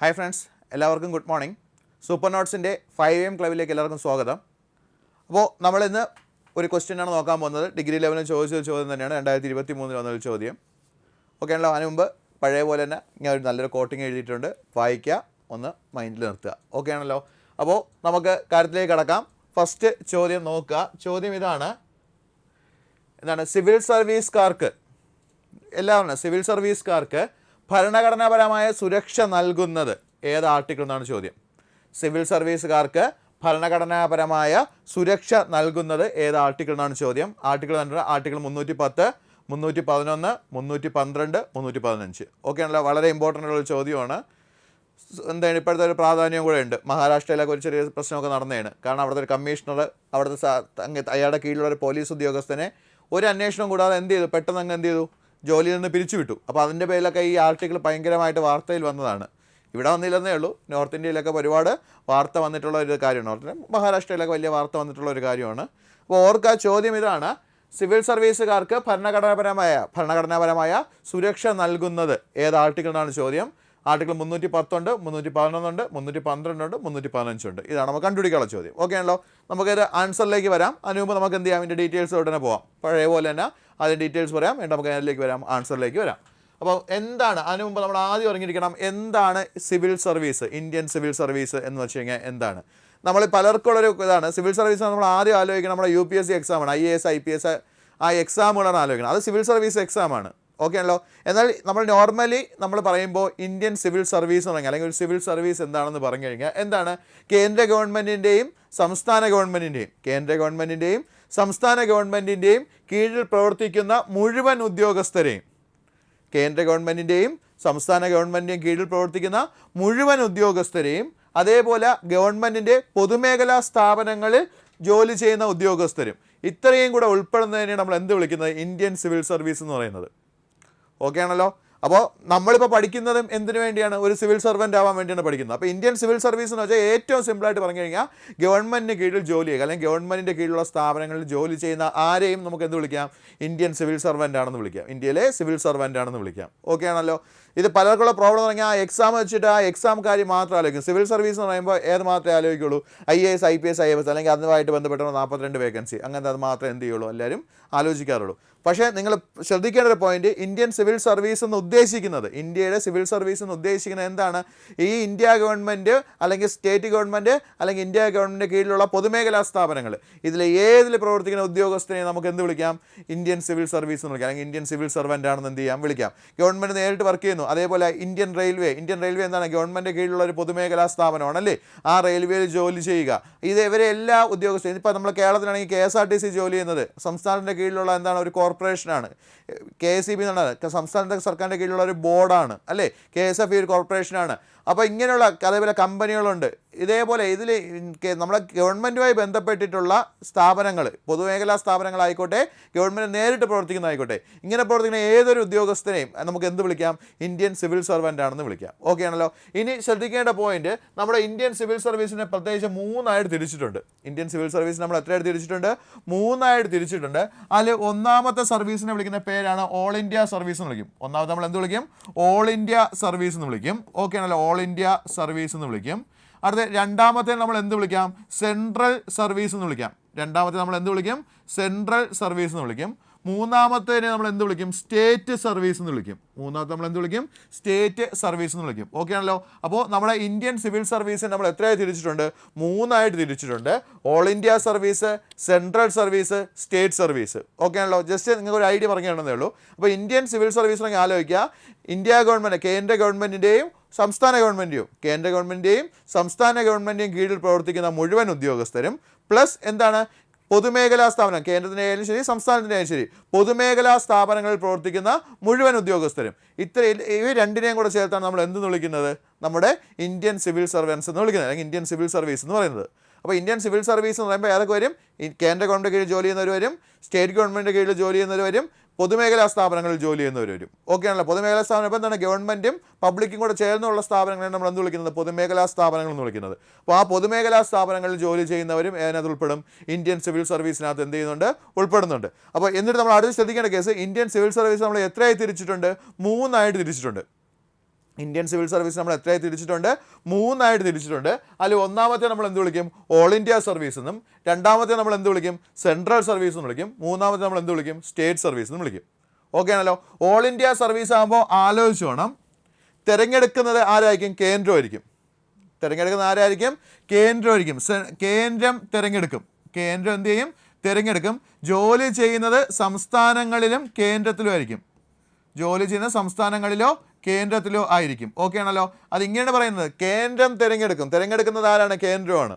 Hi friends എല്ലാവർക്കും good morning super നോട്ട്സിന്റെ five M ക്ലബിലേക്ക് എല്ലാവർക്കും സ്വാഗതം. അപ്പോൾ നമ്മളിന്ന് ഒരു ക്വസ്റ്റ്യനാണ് നോക്കാൻ പോകുന്നത്. ഡിഗ്രി ലെവലിൽ ചോദിച്ച ചോദ്യം തന്നെയാണ്. രണ്ടായിരത്തി ഇരുപത്തി മൂന്നിൽ വന്നൊരു ചോദ്യം. ഓക്കെ ആണല്ലോ അതിന് മുമ്പ് പഴയ പോലെ തന്നെ ഞാൻ ഒരു നല്ലൊരു കോട്ടിങ് എഴുതിയിട്ടുണ്ട്. വായിക്കുക ഒന്ന് മൈൻഡിൽ നിർത്തുക. ഓക്കെ ആണല്ലോ? അപ്പോൾ നമുക്ക് കാര്യത്തിലേക്ക് കടക്കാം. ഫസ്റ്റ് ചോദ്യം നോക്കുക. ചോദ്യം ഇതാണ്. എന്താണ്? സിവിൽ സർവീസുകാർക്ക് എല്ലാവരും സിവിൽ സർവീസുകാർക്ക് ഭരണഘടനാപരമായ സുരക്ഷ നൽകുന്നത്. ഏത് ആർട്ടിക്കിൾ എന്നാണ് ചോദ്യം. സിവിൽ സർവീസുകാർക്ക് ഭരണഘടനാപരമായ സുരക്ഷ നൽകുന്നത് ഏത് ആർട്ടിക്കിൾ എന്നാണ് ചോദ്യം. ആർട്ടിക്കിൾ കണ്ടിട്ട് ആർട്ടിക്കിൾ മുന്നൂറ്റി പത്ത് മുന്നൂറ്റി പതിനൊന്ന് മുന്നൂറ്റി പന്ത്രണ്ട് മുന്നൂറ്റി പതിനഞ്ച് ഓക്കെ ആണല്ലോ വളരെ ഇമ്പോർട്ടന്റ് ഉള്ള ചോദ്യമാണ്. എന്താണ് ഇപ്പോഴത്തെ ഒരു പ്രാധാന്യം കൂടെ ഉണ്ട്. മഹാരാഷ്ട്രയിലൊക്കെ ഒരു ചെറിയ പ്രശ്നമൊക്കെ നടന്നതാണ് കാരണം അവിടുത്തെ ഒരു കമ്മീഷണർ അവിടുത്തെ അയാളുടെ കീഴിലുള്ള ഒരു പോലീസ് ഉദ്യോഗസ്ഥനെ ഒരു അന്വേഷണം കൂടാതെ എന്ത് ചെയ്തു? പെട്ടെന്ന് അങ്ങ് എന്ത് ചെയ്തു? ജോലിയിൽ നിന്ന് പിരിച്ചുവിട്ടു. അപ്പോൾ അതിന്റെ പേരിലൊക്കെ ഈ ആർട്ടിക്കിൾ ഭയങ്കരമായിട്ട് വാർത്തയിൽ വന്നതാണ്. ഇവിടെ വന്നില്ലെന്നേ ഉള്ളൂ. നോർത്ത് ഇന്ത്യയിലൊക്കെ ഒരുപാട് വാർത്ത വന്നിട്ടുള്ള ഒരു കാര്യമാണ്. നോർത്ത് മഹാരാഷ്ട്രയിലൊക്കെ വലിയ വാർത്ത വന്നിട്ടുള്ള ഒരു കാര്യമാണ്. അപ്പോൾ ഓർക്കുക ചോദ്യം ഇതാണ്. സിവിൽ സർവീസുകാർക്ക് ഭരണഘടനാപരമായ ഭരണഘടനാപരമായ സുരക്ഷ നൽകുന്നത് ഏത് ആർട്ടിക്കിളിനാണ് ചോദ്യം? ആർട്ടിക്കിൾ മുന്നൂറ്റി പത്തുണ്ട് മുന്നൂറ്റി പതിനൊന്നുണ്ട് മുന്നൂറ്റി പന്ത്രണ്ടുണ്ട് മുന്നൂറ്റി പതിനഞ്ചുണ്ട് ഇതാണ് നമുക്ക് കണ്ടുപിടിക്കാനുള്ള ചോദ്യം. ഓക്കെ ആണല്ലോ? നമുക്കിത് ആൻസറിലേക്ക് വരാം. അതിന് മുമ്പ് നമുക്ക് എന്ത് ചെയ്യാം? ഇതിന്റെ ഡീറ്റെയിൽസ് ഉടനെ പോവാം. പഴയ പോലെ തന്നെ അതിന്റെ ഡീറ്റെയിൽസ് പറയാം. എന്നിട്ട് നമുക്ക് അതിലേക്ക് വരാം. ആൻസറിലേക്ക് വരാം. അപ്പോൾ എന്താണ്? അതിനു മുമ്പ് നമ്മൾ ആദ്യം ഇറങ്ങിയിരിക്കണം എന്താണ് civil service Indian civil service എന്ന് വെച്ച് കഴിഞ്ഞാൽ എന്താണ്? നമ്മൾ പലർക്കുള്ളൊരു ഇതാണ്. സിവിൽ സർവീസ് നമ്മൾ ആദ്യം ആലോചിക്കണം. നമ്മുടെ U P S C എക്സാമാണ് I A S I P S ആ എക്സാമുകളാണ് ആലോചിക്കുന്നത് അത് സിവിൽ സർവീസ് എക്സാമാണ് ഓക്കെ ആണല്ലോ എന്നാൽ നമ്മൾ നോർമലി നമ്മൾ പറയുമ്പോൾ ഇന്ത്യൻ സിവിൽ സർവീസ് എന്ന് പറഞ്ഞാൽ അല്ലെങ്കിൽ ഒരു സിവിൽ സർവീസ് എന്താണെന്ന് പറഞ്ഞു കഴിഞ്ഞാൽ എന്താണ്? കേന്ദ്ര ഗവൺമെന്റിന്റെയും സംസ്ഥാന ഗവൺമെന്റിന്റെയും കേന്ദ്ര ഗവൺമെന്റിന്റെയും സംസ്ഥാന ഗവൺമെന്റിന്റെയും കീഴിൽ പ്രവർത്തിക്കുന്ന മുഴുവൻ ഉദ്യോഗസ്ഥരെയും കേന്ദ്ര ഗവൺമെന്റിന്റെയും സംസ്ഥാന ഗവൺമെന്റിന്റെയും കീഴിൽ പ്രവർത്തിക്കുന്ന മുഴുവൻ ഉദ്യോഗസ്ഥരെയും അതേപോലെ ഗവൺമെന്റിന്റെ പൊതുമേഖലാ സ്ഥാപനങ്ങളിൽ ജോലി ചെയ്യുന്ന ഉദ്യോഗസ്ഥരും ഇത്രയും കൂടെ ഉൾപ്പെടുന്നതിനെ നമ്മൾ എന്ത് വിളിക്കുന്നത്? ഇന്ത്യൻ സിവിൽ സർവീസ് എന്ന് പറയുന്നത്. ഓക്കെ ആണല്ലോ? അപ്പോൾ നമ്മളിപ്പോൾ പഠിക്കുന്നതും എന്തിനു വേണ്ടിയാണ്? ഒരു സിവിൽ സർവന്റ് ആവാൻ വേണ്ടിയാണ് പഠിക്കുന്നത്. അപ്പോൾ ഇന്ത്യൻ സിവിൽ സർവീസ് എന്ന് വെച്ചാൽ ഏറ്റവും സിമ്പിളായിട്ട് പറഞ്ഞു കഴിഞ്ഞാൽ ഗവൺമെന്റിന് കീഴിൽ ജോലി ചെയ്യുക. അല്ലെങ്കിൽ ഗവൺമെന്റിന്റെ കീഴിലുള്ള സ്ഥാപനങ്ങളിൽ ജോലി ചെയ്യുന്ന ആരെയും നമുക്ക് എന്ത് വിളിക്കാം? ഇന്ത്യൻ സിവിൽ സർവന്റ് ആണെന്ന് വിളിക്കാം. ഇന്ത്യയിലെ സിവിൽ സർവന്റ് ആണെന്ന് വിളിക്കാം. ഓക്കെ ആണല്ലോ? ഇത് പലർക്കുള്ള പ്രോബ്ലം എന്ന് പറഞ്ഞാൽ ആ എക്സാം വെച്ചിട്ട് ആ എക്സാം കാര്യം മാത്രം ആലോചിക്കും. സിവിൽ സർവീസ് എന്ന് പറയുമ്പോൾ ഏത് മാത്രമേ ആലോചിക്കുള്ളൂ? I A S I P S I S അല്ലെങ്കിൽ അതുമായിട്ട് ബന്ധപ്പെട്ട നാൽപ്പത്തിരണ്ട് വേക്കൻസി അങ്ങനത്തെ അത് മാത്രമേ എന്ത് ചെയ്യുള്ളൂ? എല്ലാവരും ആലോചിക്കാറുള്ളൂ. പക്ഷേ നിങ്ങൾ ശ്രദ്ധിക്കേണ്ട ഒരു പോയിന്റ് ഇന്ത്യൻ സിവിൽ സർവീസ് എന്ന് ഉദ്ദേശിക്കുന്നത് ഇന്ത്യയുടെ സിവിൽ സർവീസ് എന്ന് ഉദ്ദേശിക്കുന്നത് എന്താണ്? ഈ ഇന്ത്യ ഗവൺമെന്റ് അല്ലെങ്കിൽ സ്റ്റേറ്റ് ഗവൺമെന്റ് അല്ലെങ്കിൽ ഇന്ത്യ ഗവൺമെന്റ് കീഴിലുള്ള പൊതുമേഖലാ സ്ഥാപനങ്ങൾ ഇതിൽ ഏതിൽ പ്രവർത്തിക്കുന്ന ഉദ്യോഗസ്ഥനെ നമുക്ക് എന്ത് വിളിക്കാം? ഇന്ത്യൻ സിവിൽ സർവീസ് എന്ന് വിളിക്കാം. അല്ലെങ്കിൽ ഇന്ത്യൻ സിവിൽ സർവന്റ് ആണെന്ന് എന്ത് ചെയ്യാം? വിളിക്കാം. ഗവൺമെന്റ് നേരിട്ട് വർക്ക് ചെയ്യുന്നു. അതേപോലെ ഇന്ത്യൻ റെയിൽവേ ഇന്ത്യൻ റെയിൽവേ എന്താണ്? ഗവൺമെന്റ് കീഴിലുള്ള ഒരു പൊതുമേഖലാ സ്ഥാപനമാണ് അല്ലേ? ആ റെയിൽവേയിൽ ജോലി ചെയ്യുക. ഇത് ഇവരെ എല്ലാ ഉദ്യോഗസ്ഥരും ഇപ്പോൾ നമ്മൾ കേരളത്തിലാണെങ്കിൽ K S R T C ജോലി ചെയ്യുന്നത് സംസ്ഥാനത്തിന്റെ കീഴിലുള്ള എന്താണ്? ഒരു കോർപ്പറേഷനാണ്. കെ എസ് ഇ ബി എന്നാണ് സംസ്ഥാനത്തെ സർക്കാരിന്റെ കീഴിലുള്ള ഒരു ബോർഡാണ്. അല്ലേ? കെ എസ് എഫ് ഒരു കോർപ്പറേഷനാണ്. അപ്പോൾ ഇങ്ങനെയുള്ള അതേപോലെ കമ്പനികളുണ്ട്. ഇതേപോലെ ഇതിൽ നമ്മുടെ ഗവൺമെന്റുമായി ബന്ധപ്പെട്ടിട്ടുള്ള സ്ഥാപനങ്ങൾ പൊതുമേഖലാ സ്ഥാപനങ്ങളായിക്കോട്ടെ ഗവൺമെന്റ് നേരിട്ട് പ്രവർത്തിക്കുന്നതായിക്കോട്ടെ ഇങ്ങനെ പ്രവർത്തിക്കുന്ന ഏതൊരു ഉദ്യോഗസ്ഥനെയും നമുക്ക് എന്ത് വിളിക്കാം? ഇന്ത്യൻ സിവിൽ സർവന്റ് ആണെന്ന് വിളിക്കാം. ഓക്കെ ആണല്ലോ? ഇനി ശ്രദ്ധിക്കേണ്ട പോയിന്റ് നമ്മുടെ ഇന്ത്യൻ സിവിൽ സർവീസിനെ പ്രത്യേകിച്ച് മൂന്നായിട്ട് തിരിച്ചിട്ടുണ്ട്. ഇന്ത്യൻ സിവിൽ സർവീസ് നമ്മൾ എത്രയായിട്ട് തിരിച്ചിട്ടുണ്ട്? മൂന്നായിട്ട് തിരിച്ചിട്ടുണ്ട്. അതിൽ ഒന്നാമത്തെ സർവീസിനെ വിളിക്കുന്ന പേരാണ് ഓൾ ഇന്ത്യ സർവീസ് എന്ന് വിളിക്കും. ഒന്നാമത്തെ നമ്മൾ എന്ത് വിളിക്കും? ഓൾ ഇന്ത്യ സർവീസ് എന്ന് വിളിക്കും. ഓക്കെ ആണല്ലോ? ഓൾ ഇന്ത്യ സർവീസ് എന്ന് വിളിക്കും. അടുത്ത രണ്ടാമത്തെ നമ്മൾ എന്ത് വിളിക്കാം? സെൻട്രൽ സർവീസ് എന്ന് വിളിക്കാം. രണ്ടാമത്തെ നമ്മൾ എന്ത് വിളിക്കും? സെൻട്രൽ സർവീസ് എന്ന് വിളിക്കും. മൂന്നാമത്തേനെ നമ്മൾ എന്ത് വിളിക്കും? സ്റ്റേറ്റ് സർവീസ് എന്ന് വിളിക്കും. മൂന്നാമത്തെ നമ്മൾ എന്ത് വിളിക്കും? സ്റ്റേറ്റ് സർവീസ് എന്ന് വിളിക്കും. ഓക്കെ ആണല്ലോ? അപ്പോൾ നമ്മുടെ ഇന്ത്യൻ സിവിൽ സർവീസ് നമ്മൾ എത്രയായി തിരിച്ചിട്ടുണ്ട്? മൂന്നായിട്ട് തിരിച്ചിട്ടുണ്ട്. All India service central service state service okay ആണല്ലോ? ജസ്റ്റ് നിങ്ങൾക്ക് ഒരു ഐഡിയ പറഞ്ഞു തന്നതേ ഉള്ളൂ. അപ്പോൾ ഇന്ത്യൻ സിവിൽ സർവീസിനെ ആലോചിക്കുക. ഇന്ത്യ ഗവൺമെന്റ് കേന്ദ്ര ഗവൺമെന്റിന്റെയും സംസ്ഥാന ഗവൺമെന്റിയും കേന്ദ്ര ഗവൺമെന്റിന്റെയും സംസ്ഥാന ഗവൺമെന്റിന്റെയും കീഴിൽ പ്രവർത്തിക്കുന്ന മുഴുവൻ ഉദ്യോഗസ്ഥരും പ്ലസ് എന്താണ്? പൊതുമേഖലാ സ്ഥാപനം കേന്ദ്രത്തിന്റെ ആയാലും ശരി സംസ്ഥാനത്തിന്റെ ആയാലും ശരി പൊതുമേഖലാ സ്ഥാപനങ്ങളിൽ പ്രവർത്തിക്കുന്ന മുഴുവൻ ഉദ്യോഗസ്ഥരും. ഇത്ര ഇവ രണ്ടിനെയും കൂടെ ചേർത്താണ് നമ്മൾ എന്ത് വിളിക്കുന്നത്? നമ്മുടെ ഇന്ത്യൻ സിവിൽ സർവീസ് എന്ന് വിളിക്കുന്നത് അല്ലെങ്കിൽ ഇന്ത്യൻ സിവിൽ സർവീസ് എന്ന് പറയുന്നത്. അപ്പോൾ ഇന്ത്യൻ സിവിൽ സർവീസ് എന്ന് പറയുമ്പോൾ ഏതൊക്കെ വരും? കേന്ദ്ര ഗവൺമെന്റ് കീഴിൽ ജോലി ചെയ്യുന്നവർ വരും സ്റ്റേറ്റ് ഗവൺമെന്റ് കീഴിൽ ജോലി ചെയ്യുന്നവർ വരും പൊതുമേഖലാ സ്ഥാപനങ്ങളിൽ ജോലി ചെയ്യുന്നവർ വരും. ഓക്കെയാണല്ലോ പൊതുമേഖലാ സ്ഥാപനം ഇപ്പോൾ എന്താണ് ഗവൺമെന്റും പബ്ലിക്കും കൂടെ ചേർന്നുള്ള സ്ഥാപനങ്ങളെ നമ്മൾ എന്ത് വിളിക്കുന്നത്? പൊതുമേഖലാ സ്ഥാപനങ്ങൾ എന്ന് വിളിക്കുന്നത്. അപ്പോൾ ആ പൊതുമേഖലാ സ്ഥാപനങ്ങളിൽ ജോലി ചെയ്യുന്നവരും അതിനകത്ത് ഉൾപ്പെടും. ഇന്ത്യൻ സിവിൽ സർവീസിനകത്ത് എന്ത് ചെയ്യുന്നുണ്ട്? ഉൾപ്പെടുന്നുണ്ട്. അപ്പോൾ എന്നിട്ട് നമ്മൾ അടുത്ത് ശ്രദ്ധിക്കേണ്ട കേസ് ഇന്ത്യൻ സിവിൽ സർവീസ് നമ്മൾ എത്രയായി തിരിച്ചിട്ടുണ്ട്? മൂന്നായിട്ട് തിരിച്ചിട്ടുണ്ട്. ഇന്ത്യൻ സിവിൽ സർവീസ് നമ്മൾ എത്രയായി തിരിച്ചിട്ടുണ്ട്? മൂന്നായിട്ട് തിരിച്ചിട്ടുണ്ട്. അതിൽ ഒന്നാമത്തെ നമ്മൾ എന്ത് വിളിക്കും? ഓൾ ഇന്ത്യ സർവീസ് എന്നും രണ്ടാമത്തെ നമ്മൾ എന്ത് വിളിക്കും? സെൻട്രൽ സർവീസ് എന്ന് വിളിക്കും. മൂന്നാമത്തെ നമ്മൾ എന്ത് വിളിക്കും? സ്റ്റേറ്റ് സർവീസ് എന്ന് വിളിക്കും. ഓക്കെ ആണല്ലോ? ഓൾ ഇന്ത്യ സർവീസ് ആകുമ്പോൾ ആലോചിച്ച് വേണം തിരഞ്ഞെടുക്കുന്നത് ആരായിരിക്കും? കേന്ദ്രമായിരിക്കും തിരഞ്ഞെടുക്കുന്നത് ആരായിരിക്കും? കേന്ദ്രമായിരിക്കും കേന്ദ്രം തിരഞ്ഞെടുക്കും. കേന്ദ്രം എന്ത് ചെയ്യും? തിരഞ്ഞെടുക്കും. ജോലി ചെയ്യുന്നത് സംസ്ഥാനങ്ങളിലും കേന്ദ്രത്തിലും ആയിരിക്കും. ജോലി ചെയ്യുന്ന സംസ്ഥാനങ്ങളിലോ കേന്ദ്രത്തിലോ ആയിരിക്കും. ഓക്കെ ആണല്ലോ? അത് ഇങ്ങനെയാണ് പറയുന്നത്. കേന്ദ്രം തിരഞ്ഞെടുക്കും. തിരഞ്ഞെടുക്കുന്നത് ആരാണ്? കേന്ദ്രമാണ്.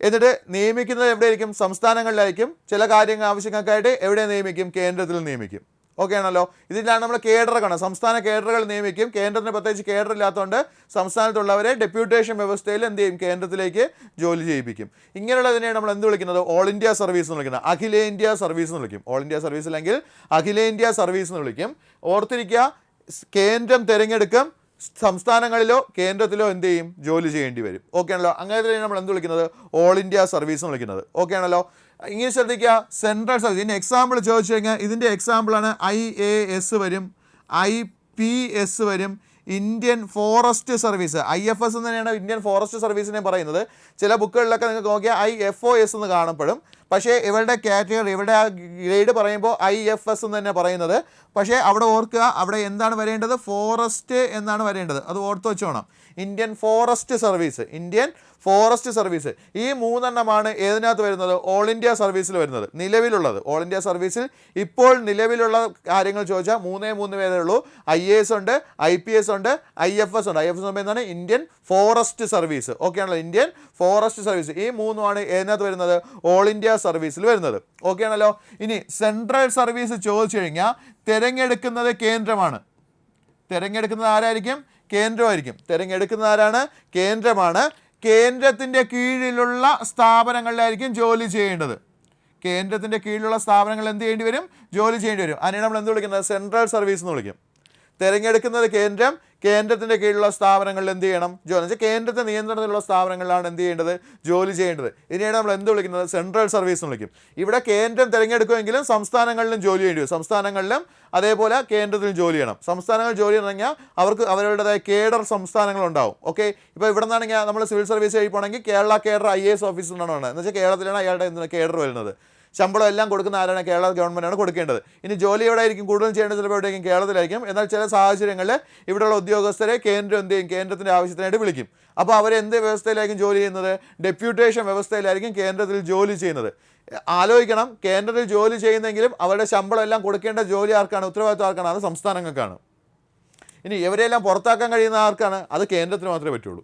എന്നിട്ട് നിയമിക്കുന്നത് എവിടെയായിരിക്കും? സംസ്ഥാനങ്ങളിലായിരിക്കും. ചില കാര്യങ്ങൾ ആവശ്യങ്ങൾക്കായിട്ട് എവിടെ നിയമിക്കും? കേന്ദ്രത്തിൽ നിയമിക്കും. ഓക്കെ ആണല്ലോ? ഇതിലാണ് നമ്മൾ കേഡർ കാണാം സംസ്ഥാന കേഡറുകൾ നിയമിക്കും. കേന്ദ്രത്തിന് പ്രത്യേകിച്ച് കേഡർ ഇല്ലാത്തതുകൊണ്ട് സംസ്ഥാനത്തുള്ളവരെ ഡെപ്യൂട്ടേഷൻ വ്യവസ്ഥയിൽ എന്ത് ചെയ്യും? കേന്ദ്രത്തിലേക്ക് ജോലി ചെയ്യിപ്പിക്കും. ഇങ്ങനെയുള്ളതിനെയാണ് നമ്മൾ എന്ത് വിളിക്കുന്നത്? ഓൾ ഇന്ത്യ സർവീസ് എന്ന് വിളിക്കുന്നത്. അഖിലേന്ത്യാ സർവീസ് എന്ന് വിളിക്കും. ഓൾ ഇന്ത്യ സർവീസ് അല്ലെങ്കിൽ അഖിലേന്ത്യാ സർവീസ് എന്ന് വിളിക്കും. ഓർത്തിരിക്കുക കേന്ദ്രം തിരഞ്ഞെടുക്കും സംസ്ഥാനങ്ങളിലോ കേന്ദ്രത്തിലോ എന്ത് ചെയ്യും? ജോലി ചെയ്യേണ്ടി വരും. ഓക്കെ ആണല്ലോ. അങ്ങനെ നമ്മൾ എന്ത് വിളിക്കുന്നത്? ഓൾ ഇന്ത്യ സർവീസ് എന്ന് വിളിക്കുന്നത്. ഓക്കെ ആണല്ലോ. ഇങ്ങനെ ശ്രദ്ധിക്കുക. സെൻട്രൽ സർവീസ് ഇനി എക്സാമ്പിൾ ചോദിച്ചു കഴിഞ്ഞാൽ ഇതിന്റെ എക്സാമ്പിളാണ് ഐ എ എസ് വരും. ഐ പി എസ് വരും. Indian forest service I F S എന്ന് തന്നെയാണ് ഇന്ത്യൻ ഫോറസ്റ്റ് സർവീസിനെ പറയുന്നത്. ചില ബുക്കുകളിലൊക്കെ നിങ്ങൾക്ക് നോക്കിയാൽ ഐ എഫ് ഒ എസ് എന്ന് കാണപ്പെടും. പക്ഷേ ഇവരുടെ കാറ്റഗറി ഇവരുടെ ആ ഗ്രേഡ് പറയുമ്പോൾ ഐ എഫ് എസ് എന്ന് തന്നെ പറയുന്നത്. പക്ഷേ അവിടെ ഓർക്കുക അവിടെ എന്താണ് വരേണ്ടത്? ഫോറസ്റ്റ് എന്നാണ് വരേണ്ടത്. അത് ഓർത്ത് വെച്ചോണം. Indian forest service Indian forest service ഈ മൂന്നെണ്ണമാണ് ഏതിനകത്ത് വരുന്നത്? ഓൾ ഇന്ത്യ സർവീസിൽ വരുന്നത്. നിലവിലുള്ളത്. ഓൾ ഇന്ത്യ സർവീസിൽ ഇപ്പോൾ നിലവിലുള്ള കാര്യങ്ങൾ ചോദിച്ചാൽ മൂന്നേ മൂന്ന് പേരേ ഉള്ളൂ. ഐ എ എസ് ഉണ്ട് ഐ പി എസ് ഉണ്ട് ഐ എഫ് എസ് ഉണ്ട്. ഐ എഫ് എസ് എന്താണ് ഇന്ത്യൻ ഫോറസ്റ്റ് സർവീസ് ഓക്കെ ആണല്ലോ? ഇന്ത്യൻ ഫോറസ്റ്റ് സർവീസ് ഈ മൂന്നുമാണ് ഏതിനകത്ത് വരുന്നത്? ഓൾ ഇന്ത്യ സർവീസിൽ വരുന്നത്. ഓക്കെ ആണല്ലോ? ഇനി സെൻട്രൽ സർവീസ് ചോദിച്ചു കഴിഞ്ഞാൽ തിരഞ്ഞെടുക്കുന്നത് കേന്ദ്രമാണ്. തിരഞ്ഞെടുക്കുന്നത് ആരായിരിക്കും? കേന്ദ്രമായിരിക്കും. തിരഞ്ഞെടുക്കുന്നത് ആരാണ്? കേന്ദ്രമാണ്. കേന്ദ്രത്തിന്റെ കീഴിലുള്ള സ്ഥാപനങ്ങളിലായിരിക്കും ജോലി ചെയ്യേണ്ടത്. കേന്ദ്രത്തിന്റെ കീഴിലുള്ള സ്ഥാപനങ്ങൾ എന്ത് ചെയ്യേണ്ടി വരും? ജോലി ചെയ്യേണ്ടി വരും. അതിനെ നമ്മൾ എന്ത് വിളിക്കുന്നത്? സെൻട്രൽ സർവീസ് എന്ന് വിളിക്കും. തിരഞ്ഞെടുക്കുന്നത് കേന്ദ്രം കേന്ദ്രത്തിന്റെ കീഴിലുള്ള സ്ഥാപനങ്ങളിൽ എന്ത് ചെയ്യണം ജോലി വെച്ചാൽ കേന്ദ്രത്തെ നിയന്ത്രണത്തിലുള്ള സ്ഥാപനങ്ങളിലാണ് എന്ത് ചെയ്യേണ്ടത്? ജോലി ചെയ്യേണ്ടത്. ഇതിനെയാണ് നമ്മൾ എന്ത് വിളിക്കുന്നത്? സെൻട്രൽ സർവീസ് എന്ന് വിളിക്കും. ഇവിടെ കേന്ദ്രം തിരഞ്ഞെടുക്കുമെങ്കിലും സംസ്ഥാനങ്ങളിലും ജോലി ചെയ്യേണ്ടി വരും. സംസ്ഥാനങ്ങളിലും അതേപോലെ കേന്ദ്രത്തിലും ജോലി ചെയ്യണം. സംസ്ഥാനങ്ങൾ ജോലി ചെയ്യണമെങ്കിൽ അവർക്ക് അവരുടേതായ കേഡർ സംസ്ഥാനങ്ങളുണ്ടാവും. ഓക്കെ? ഇപ്പോൾ ഇവിടെ നിന്നാണെങ്കിൽ നമ്മൾ civil service കഴിയുകയാണെങ്കിൽ Kerala cadre I A S officer എന്നാണ് പറയുന്നത് എന്ന് വെച്ചാൽ കേരളത്തിലാണ് അയാളുടെ കേഡർ വരുന്നത്. ശമ്പളം എല്ലാം കൊടുക്കുന്ന ആരാണ് കേരള ഗവൺമെന്റാണ് കൊടുക്കേണ്ടത്. ഇനി ജോലി എവിടെ ആയിരിക്കും കൂടുതൽ ചെയ്യേണ്ടത് ചിലപ്പോൾ എവിടെയെങ്കിലും കേരളത്തിലായിരിക്കും. എന്നാൽ ചില സാഹചര്യങ്ങളിൽ ഇവിടെയുള്ള ഉദ്യോഗസ്ഥരെ കേന്ദ്രം എന്ത് ചെയ്യും? കേന്ദ്രത്തിന്റെ ആവശ്യത്തിനായിട്ട് വിളിക്കും. അപ്പോൾ അവർ എന്ത് വ്യവസ്ഥയിലായിരിക്കും ജോലി ചെയ്യുന്നത്? ഡെപ്യൂട്ടേഷൻ വ്യവസ്ഥയിലായിരിക്കും കേന്ദ്രത്തിൽ ജോലി ചെയ്യുന്നത്. ആലോചിക്കണം. കേന്ദ്രത്തിൽ ജോലി ചെയ്യുന്നെങ്കിലും അവരുടെ ശമ്പളം എല്ലാം കൊടുക്കേണ്ട ജോലി ആർക്കാണ്? ഉത്തരവാദിത്വം ആർക്കാണ്? അത് സംസ്ഥാനങ്ങൾക്കാണ്. ഇനി ഇവരെല്ലാം പുറത്താക്കാൻ കഴിയുന്ന ആർക്കാണ്? അത് കേന്ദ്രത്തിന് മാത്രമേ പറ്റുള്ളൂ.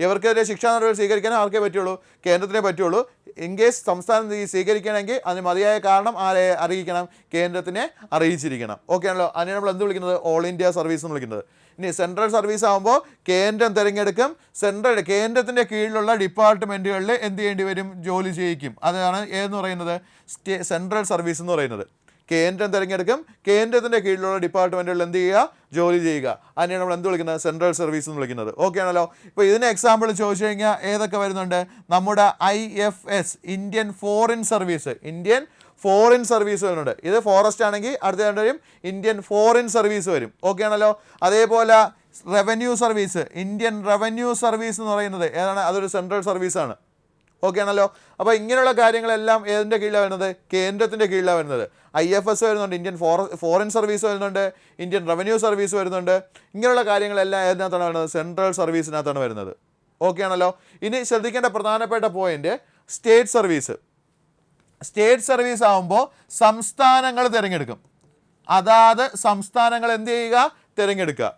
ഇവർക്കെതിരെ ശിക്ഷാ നടപടി സ്വീകരിക്കാനും ആർക്കേ പറ്റുള്ളൂ? കേന്ദ്രത്തിനെ പറ്റുള്ളൂ. ഇൻ കേസ് സംസ്ഥാനം സ്വീകരിക്കണമെങ്കിൽ അതിന് മതിയായ കാരണം ആരെ അറിയിക്കണം? കേന്ദ്രത്തിനെ അറിയിച്ചിരിക്കണം. ഓക്കെ ആണല്ലോ. അതിനെ നമ്മൾ എന്ത് വിളിക്കുന്നത്? ഓൾ ഇന്ത്യ സർവീസ് എന്ന് വിളിക്കുന്നത്. ഇനി സെൻട്രൽ സർവീസ് ആകുമ്പോൾ കേന്ദ്രം തിരഞ്ഞെടുക്കും. സെൻട്രൽ കേന്ദ്രത്തിന്റെ കീഴിലുള്ള ഡിപ്പാർട്ട്മെന്റുകളിൽ എന്ത് ചെയ്യേണ്ടി വരും? ജോലി ചെയ്യിക്കും. അതാണ് ഏതെന്ന് പറയുന്നത്? സ്റ്റേ സെൻട്രൽ സർവീസ് എന്ന് പറയുന്നത്. കേന്ദ്രം തിരഞ്ഞെടുക്കും. കേന്ദ്രത്തിന്റെ കീഴിലുള്ള ഡിപ്പാർട്ട്മെന്റുകളിൽ എന്ത് ചെയ്യുക? ജോലി ചെയ്യുക. അതിനെയാണ് നമ്മൾ എന്ത് വിളിക്കുന്നത്? സെൻട്രൽ സർവീസ് എന്ന് വിളിക്കുന്നത്. ഓക്കെ ആണല്ലോ. ഇപ്പോൾ ഇതിന് എക്സാമ്പിൾ ചോദിച്ചു കഴിഞ്ഞാൽ ഏതൊക്കെ വരുന്നുണ്ട്? നമ്മുടെ I F S Indian foreign service Indian foreign service വരുന്നുണ്ട്. ഇത് ഫോറസ്റ്റ് ആണെങ്കിൽ അടുത്ത വരും ഇന്ത്യൻ ഫോറിൻ സർവീസ് വരും. ഓക്കെ ആണല്ലോ. അതേപോലെ revenue service Indian revenue service എന്ന് പറയുന്നത് ഏതാണ്? അതൊരു സെൻട്രൽ സർവീസാണ് ഓക്കെ ആണല്ലോ. അപ്പോൾ ഇങ്ങനെയുള്ള കാര്യങ്ങളെല്ലാം ഏതിന്റെ കീഴിലാണ് വരുന്നത്? കേന്ദ്രത്തിന്റെ കീഴിലാണ് വരുന്നത്. ഐ എഫ് എസ് വരുന്നുണ്ട് ഇന്ത്യൻ ഫോറ ഫോറിൻ സർവീസ് വരുന്നുണ്ട് ഇന്ത്യൻ റവന്യൂ സർവീസ് വരുന്നുണ്ട്. ഇങ്ങനെയുള്ള കാര്യങ്ങളെല്ലാം ഏതിനകത്താണ് വരുന്നത്? സെൻട്രൽ സർവീസിനകത്താണ് വരുന്നത്. ഓക്കെ ആണല്ലോ? ഇനി ശ്രദ്ധിക്കേണ്ട പ്രധാനപ്പെട്ട point state service state service ആകുമ്പോൾ സംസ്ഥാനങ്ങൾ തിരഞ്ഞെടുക്കും. അതാത് സംസ്ഥാനങ്ങൾ എന്ത് ചെയ്യുക? തിരഞ്ഞെടുക്കുക.